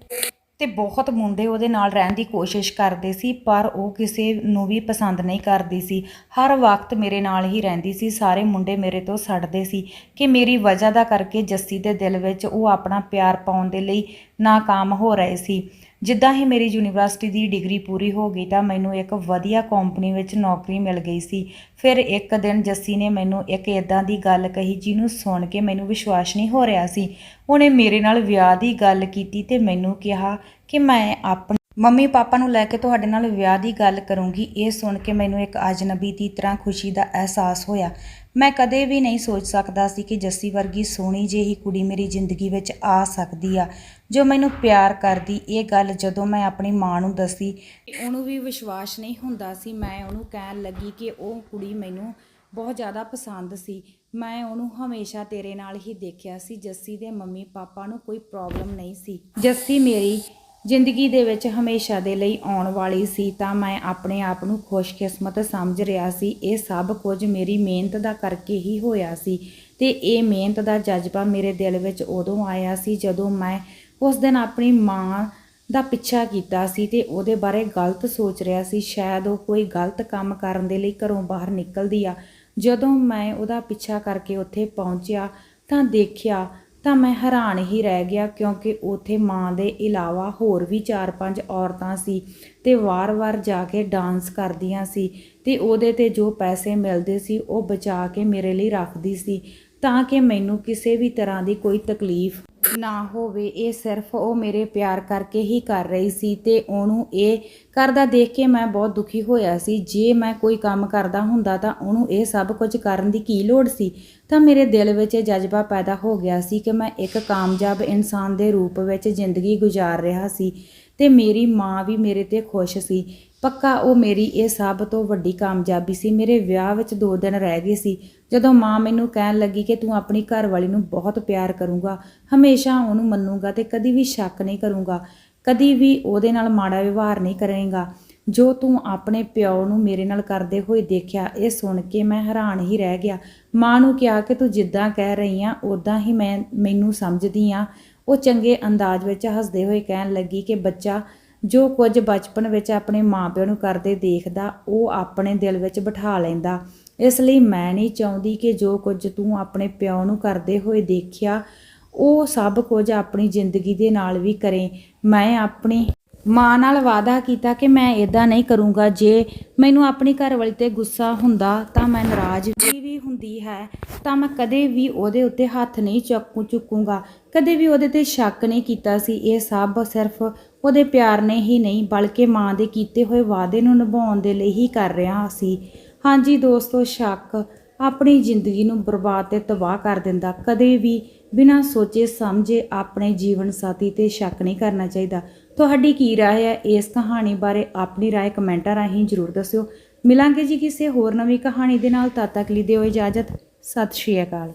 ਤੇ ਬਹੁਤ ਮੁੰਡੇ ਉਹਦੇ ਨਾਲ ਰਹਿਣ ਦੀ ਕੋਸ਼ਿਸ਼ ਕਰਦੇ ਸੀ, ਪਰ ਉਹ ਕਿਸੇ ਨੂੰ ਵੀ ਪਸੰਦ ਨਹੀਂ ਕਰਦੀ ਸੀ। ਹਰ ਵਕਤ ਮੇਰੇ ਨਾਲ ਹੀ ਰਹਿੰਦੀ ਸੀ। ਸਾਰੇ ਮੁੰਡੇ ਮੇਰੇ ਤੋਂ ਸੜਦੇ ਸੀ ਕਿ ਮੇਰੀ ਵਜ੍ਹਾ ਦਾ ਕਰਕੇ ਜੱਸੀ ਦੇ ਦਿਲ ਵਿੱਚ ਉਹ ਆਪਣਾ ਪਿਆਰ ਪਾਉਣ ਦੇ ਲਈ ਨਾਕਾਮ ਹੋ ਰਹੇ ਸੀ। ਜਿੱਦਾਂ ਹੀ ਮੇਰੀ ਯੂਨੀਵਰਸਿਟੀ ਦੀ ਡਿਗਰੀ ਪੂਰੀ ਹੋ ਗਈ ਤਾਂ ਮੈਨੂੰ ਇੱਕ ਵਧੀਆ ਕੰਪਨੀ ਵਿੱਚ ਨੌਕਰੀ ਮਿਲ ਗਈ ਸੀ। ਫਿਰ ਇੱਕ ਦਿਨ ਜੱਸੀ ਨੇ ਮੈਨੂੰ ਇੱਕ ਇਦਾਂ ਦੀ ਗੱਲ ਕਹੀ ਜਿਹਨੂੰ ਸੁਣ ਕੇ ਮੈਨੂੰ ਵਿਸ਼ਵਾਸ ਨਹੀਂ ਹੋ ਰਿਹਾ ਸੀ। ਉਹਨੇ ਮੇਰੇ ਨਾਲ ਵਿਆਹ ਦੀ ਗੱਲ ਕੀਤੀ ਤੇ ਮੈਨੂੰ ਕਿਹਾ ਕਿ ਮੈਂ ਆਪਣੇ ਮੰਮੀ ਪਾਪਾ ਨੂੰ ਲੈ ਕੇ ਤੁਹਾਡੇ ਨਾਲ ਵਿਆਹ ਦੀ ਗੱਲ ਕਰੂੰਗੀ। ਇਹ ਸੁਣ ਕੇ ਮੈਨੂੰ ਇੱਕ ਅਜਨਬੀ ਦੀ ਤਰ੍ਹਾਂ ਖੁਸ਼ੀ ਦਾ ਅਹਿਸਾਸ ਹੋਇਆ। ਮੈਂ ਕਦੇ ਵੀ ਨਹੀਂ ਸੋਚ ਸਕਦਾ ਸੀ ਕਿ ਜੱਸੀ ਵਰਗੀ ਸੋਹਣੀ ਜਿਹੀ ਕੁੜੀ ਮੇਰੀ ਜ਼ਿੰਦਗੀ ਵਿੱਚ ਆ ਸਕਦੀ ਆ। ਜੋ ਮੈਨੂੰ ਪਿਆਰ ਕਰਦੀ, ਇਹ ਗੱਲ ਜਦੋਂ ਮੈਂ ਆਪਣੀ ਮਾਂ ਨੂੰ ਦੱਸੀ, ਉਹਨੂੰ ਵੀ ਵਿਸ਼ਵਾਸ ਨਹੀਂ ਹੁੰਦਾ ਸੀ। ਮੈਂ ਉਹਨੂੰ ਕਹਿਣ ਲੱਗੀ ਕਿ ਉਹ ਕੁੜੀ ਮੈਨੂੰ ਬਹੁਤ ਜ਼ਿਆਦਾ ਪਸੰਦ ਸੀ। ਮੈਂ ਉਹਨੂੰ ਹਮੇਸ਼ਾ ਤੇਰੇ ਨਾਲ ਹੀ ਦੇਖਿਆ ਸੀ। ਜੱਸੀ ਦੇ ਮੰਮੀ ਪਾਪਾ ਨੂੰ ਕੋਈ ਪ੍ਰੋਬਲਮ ਨਹੀਂ ਸੀ। ਜੱਸੀ ਮੇਰੀ ਜ਼ਿੰਦਗੀ ਦੇ ਵਿੱਚ ਹਮੇਸ਼ਾ ਦੇ ਲਈ ਆਉਣ ਵਾਲੀ ਸੀ ਤਾਂ ਮੈਂ ਆਪਣੇ ਆਪ ਨੂੰ ਖੁਸ਼ਕਿਸਮਤ ਸਮਝ ਰਿਹਾ ਸੀ। ਇਹ ਸਭ ਕੁਝ ਮੇਰੀ ਮਿਹਨਤ ਦਾ ਕਰਕੇ ਹੀ ਹੋਇਆ ਸੀ ਤੇ ਇਹ ਮਿਹਨਤ ਦਾ ਜਜ਼ਬਾ ਮੇਰੇ ਦਿਲ ਵਿੱਚ ਉਦੋਂ ਆਇਆ ਸੀ ਜਦੋਂ ਮੈਂ ਉਸ ਦਿਨ ਆਪਣੀ ਮਾਂ ਦਾ ਪਿੱਛਾ ਕੀਤਾ ਸੀ ਤੇ ਉਹਦੇ ਬਾਰੇ ਗਲਤ ਸੋਚ ਰਿਹਾ ਸੀ। ਸ਼ਾਇਦ ਉਹ ਕੋਈ ਗਲਤ ਕੰਮ ਕਰਨ ਦੇ ਲਈ ਘਰੋਂ ਬਾਹਰ ਨਿਕਲਦੀ ਆ। ਜਦੋਂ ਮੈਂ ਉਹਦਾ ਪਿੱਛਾ ਕਰਕੇ ਉੱਥੇ ਪਹੁੰਚਿਆ ਤਾਂ ਦੇਖਿਆ ਤਾਂ ਮੈਂ ਹੈਰਾਨ ਹੀ ਰਹਿ ਗਿਆ ਕਿਉਂਕਿ ਉਥੇ ਮਾਂ ਦੇ ਇਲਾਵਾ ਹੋਰ ਵੀ 4-5 ਔਰਤਾਂ ਸੀ ਤੇ ਵਾਰ-ਵਾਰ ਜਾ ਕੇ ਡਾਂਸ ਕਰਦੀਆਂ ਸੀ ਤੇ ਉਹਦੇ ਤੇ ਜੋ ਪੈਸੇ ਮਿਲਦੇ ਸੀ ਉਹ ਬਚਾ ਕੇ ਮੇਰੇ ਲਈ ਰੱਖਦੀ ਸੀ ਤਾਂ ਕਿ ਮੈਨੂੰ ਕਿਸੇ ਵੀ ਤਰ੍ਹਾਂ ਦੀ ਕੋਈ ਤਕਲੀਫ ਨਾ ਹੋਵੇ, ਇਹ ਸਿਰਫ ਉਹ ਮੇਰੇ ਪਿਆਰ ਕਰਕੇ ਹੀ ਕਰ ਰਹੀ ਸੀ ਤੇ ਉਹਨੂੰ ਇਹ ਕਰਦਾ ਦੇਖ ਕੇ ਮੈਂ ਬਹੁਤ ਦੁਖੀ ਹੋਇਆ ਸੀ। ਜੇ ਮੈਂ ਕੋਈ ਕੰਮ ਕਰਦਾ ਹੁੰਦਾ ਤਾਂ ਉਹਨੂੰ ਇਹ ਸਭ ਕੁਝ ਕਰਨ ਦੀ ਕੀ ਲੋੜ ਸੀ? ਤਾਂ ਮੇਰੇ ਦਿਲ ਵਿੱਚ ਇਹ ਜਜ਼ਬਾ ਪੈਦਾ ਹੋ ਗਿਆ ਸੀ ਕਿ ਮੈਂ ਇੱਕ ਕਾਮਯਾਬ ਇਨਸਾਨ ਦੇ ਰੂਪ ਵਿੱਚ ਜ਼ਿੰਦਗੀ ਗੁਜ਼ਾਰ ਰਿਹਾ ਸੀ ਤੇ ਮੇਰੀ ਮਾਂ ਵੀ ਮੇਰੇ ਤੇ ਖੁਸ਼ ਸੀ। ਪੱਕਾ ਉਹ ਮੇਰੀ ਇਹ ਸਭ ਤੋਂ ਵੱਡੀ ਕਾਮਯਾਬੀ ਸੀ। ਮੇਰੇ ਵਿਆਹ ਵਿੱਚ 2 ਦਿਨ ਰਹਿ ਗਏ ਸੀ। ਜਦੋਂ ਮਾਂ ਮੈਨੂੰ ਕਹਿਣ ਲੱਗੀ ਕਿ ਤੂੰ ਆਪਣੀ ਘਰਵਾਲੀ ਨੂੰ ਬਹੁਤ ਪਿਆਰ ਕਰੂੰਗਾ, ਹਮੇਸ਼ਾ ਉਹਨੂੰ ਮੰਨੂਗਾ ਤੇ ਕਦੀ ਵੀ ਸ਼ੱਕ ਨਹੀਂ ਕਰੂੰਗਾ, ਕਦੀ ਵੀ ਉਹਦੇ ਨਾਲ ਮਾੜਾ ਵਿਵਹਾਰ ਨਹੀਂ ਕਰੇਗਾ। ਜੋ ਤੂੰ ਆਪਣੇ ਪਿਓ ਨੂੰ ਮੇਰੇ ਨਾਲ ਕਰਦੇ ਹੋਏ ਦੇਖਿਆ, ਇਹ ਸੁਣ ਕੇ ਮੈਂ ਹੈਰਾਨ ਹੀ ਰਹਿ ਗਿਆ। ਮਾਂ ਨੂੰ ਕਿਹਾ ਕਿ ਤੂੰ ਜਿੱਦਾਂ ਕਹਿ ਰਹੀ ਆ ਉਦਾਂ ਹੀ ਮੈਂ, ਮੈਨੂੰ ਸਮਝਦੀ ਆ। ਉਹ ਚੰਗੇ ਅੰਦਾਜ਼ ਵਿੱਚ ਹੱਸਦੇ ਹੋਏ ਕਹਿਣ ਲੱਗੀ ਕਿ ਬੱਚਾ ਜੋ ਕੁਝ ਬਚਪਨ ਵਿੱਚ ਆਪਣੇ ਮਾਪਿਆਂ ਨੂੰ ਕਰਦੇ ਦੇਖਦਾ, ਉਹ ਆਪਣੇ ਦਿਲ ਵਿੱਚ ਬਿਠਾ ਲੈਂਦਾ। ਇਸ ਲਈ ਮੈਂ ਨਹੀਂ ਚਾਹੁੰਦੀ ਕਿ ਜੋ ਕੁਝ ਤੂੰ ਆਪਣੇ ਪਿਓ ਨੂੰ ਕਰਦੇ ਹੋਏ ਦੇਖਿਆ, ਉਹ ਸਭ ਕੁਝ ਆਪਣੀ ਜ਼ਿੰਦਗੀ ਦੇ ਨਾਲ ਵੀ ਕਰੇ। ਮੈਂ ਆਪਣੀ ਮਾਂ ਨਾਲ ਵਾਅਦਾ ਕੀਤਾ ਕਿ ਮੈਂ ਇਦਾਂ ਨਹੀਂ ਕਰੂੰਗਾ। ਜੇ ਮੈਨੂੰ ਆਪਣੀ ਘਰਵਾਲੀ ਤੇ ਗੁੱਸਾ ਹੁੰਦਾ ਤਾਂ ਮੈਂ ਨਾਰਾਜ਼ ਵੀ ਵੀ ਹੁੰਦੀ ਹੈ ਤਾਂ ਮੈਂ ਕਦੇ ਵੀ ਉਹਦੇ ਉੱਤੇ ਹੱਥ ਨਹੀਂ ਚੱਕੂ ਚੁੱਕੂੰਗਾ। ਕਦੇ ਵੀ ਉਹਦੇ ਤੇ ਸ਼ੱਕ ਨਹੀਂ ਕੀਤਾ ਸੀ। ਇਹ ਸਭ ਸਿਰਫ ਉਹਦੇ ਪਿਆਰ ਨੇ ਹੀ ਨਹੀਂ ਬਲਕਿ ਮਾਂ ਦੇ ਕੀਤੇ ਹੋਏ ਵਾਅਦੇ ਨੂੰ ਨਿਭਾਉਣ ਦੇ ਲਈ ਹੀ ਕਰ ਰਿਹਾ ਸੀ। ਹਾਂਜੀ ਦੋਸਤੋ ਸ਼ੱਕ ਆਪਣੀ ਜ਼ਿੰਦਗੀ ਨੂੰ ਬਰਬਾਦ ਤੇ ਤਬਾਹ ਕਰ ਦਿੰਦਾ। ਕਦੇ ਵੀ ਬਿਨਾਂ ਸੋਚੇ ਸਮਝੇ ਆਪਣੇ ਜੀਵਨ ਸਾਥੀ ਤੇ ਸ਼ੱਕ ਨਹੀਂ ਕਰਨਾ ਚਾਹੀਦਾ। ਤੁਹਾਡੀ ਕੀ ਰਾਏ ਹੈ? ਇਸ ਕਹਾਣੀ ਬਾਰੇ ਆਪਣੀ ਰਾਏ ਕਮੈਂਟਾਂ ਰਾਹੀਂ ਜ਼ਰੂਰ ਦੱਸਿਓ। ਮਿਲਾਂਗੇ ਜੀ ਕਿਸੇ ਹੋਰ ਨਵੀਂ ਕਹਾਣੀ ਦੇ ਨਾਲ। ਤਦ ਤੱਕ ਲਈ ਦਿਓ ਇਜਾਜ਼ਤ। ਸਤਿ ਸ਼੍ਰੀ ਅਕਾਲ।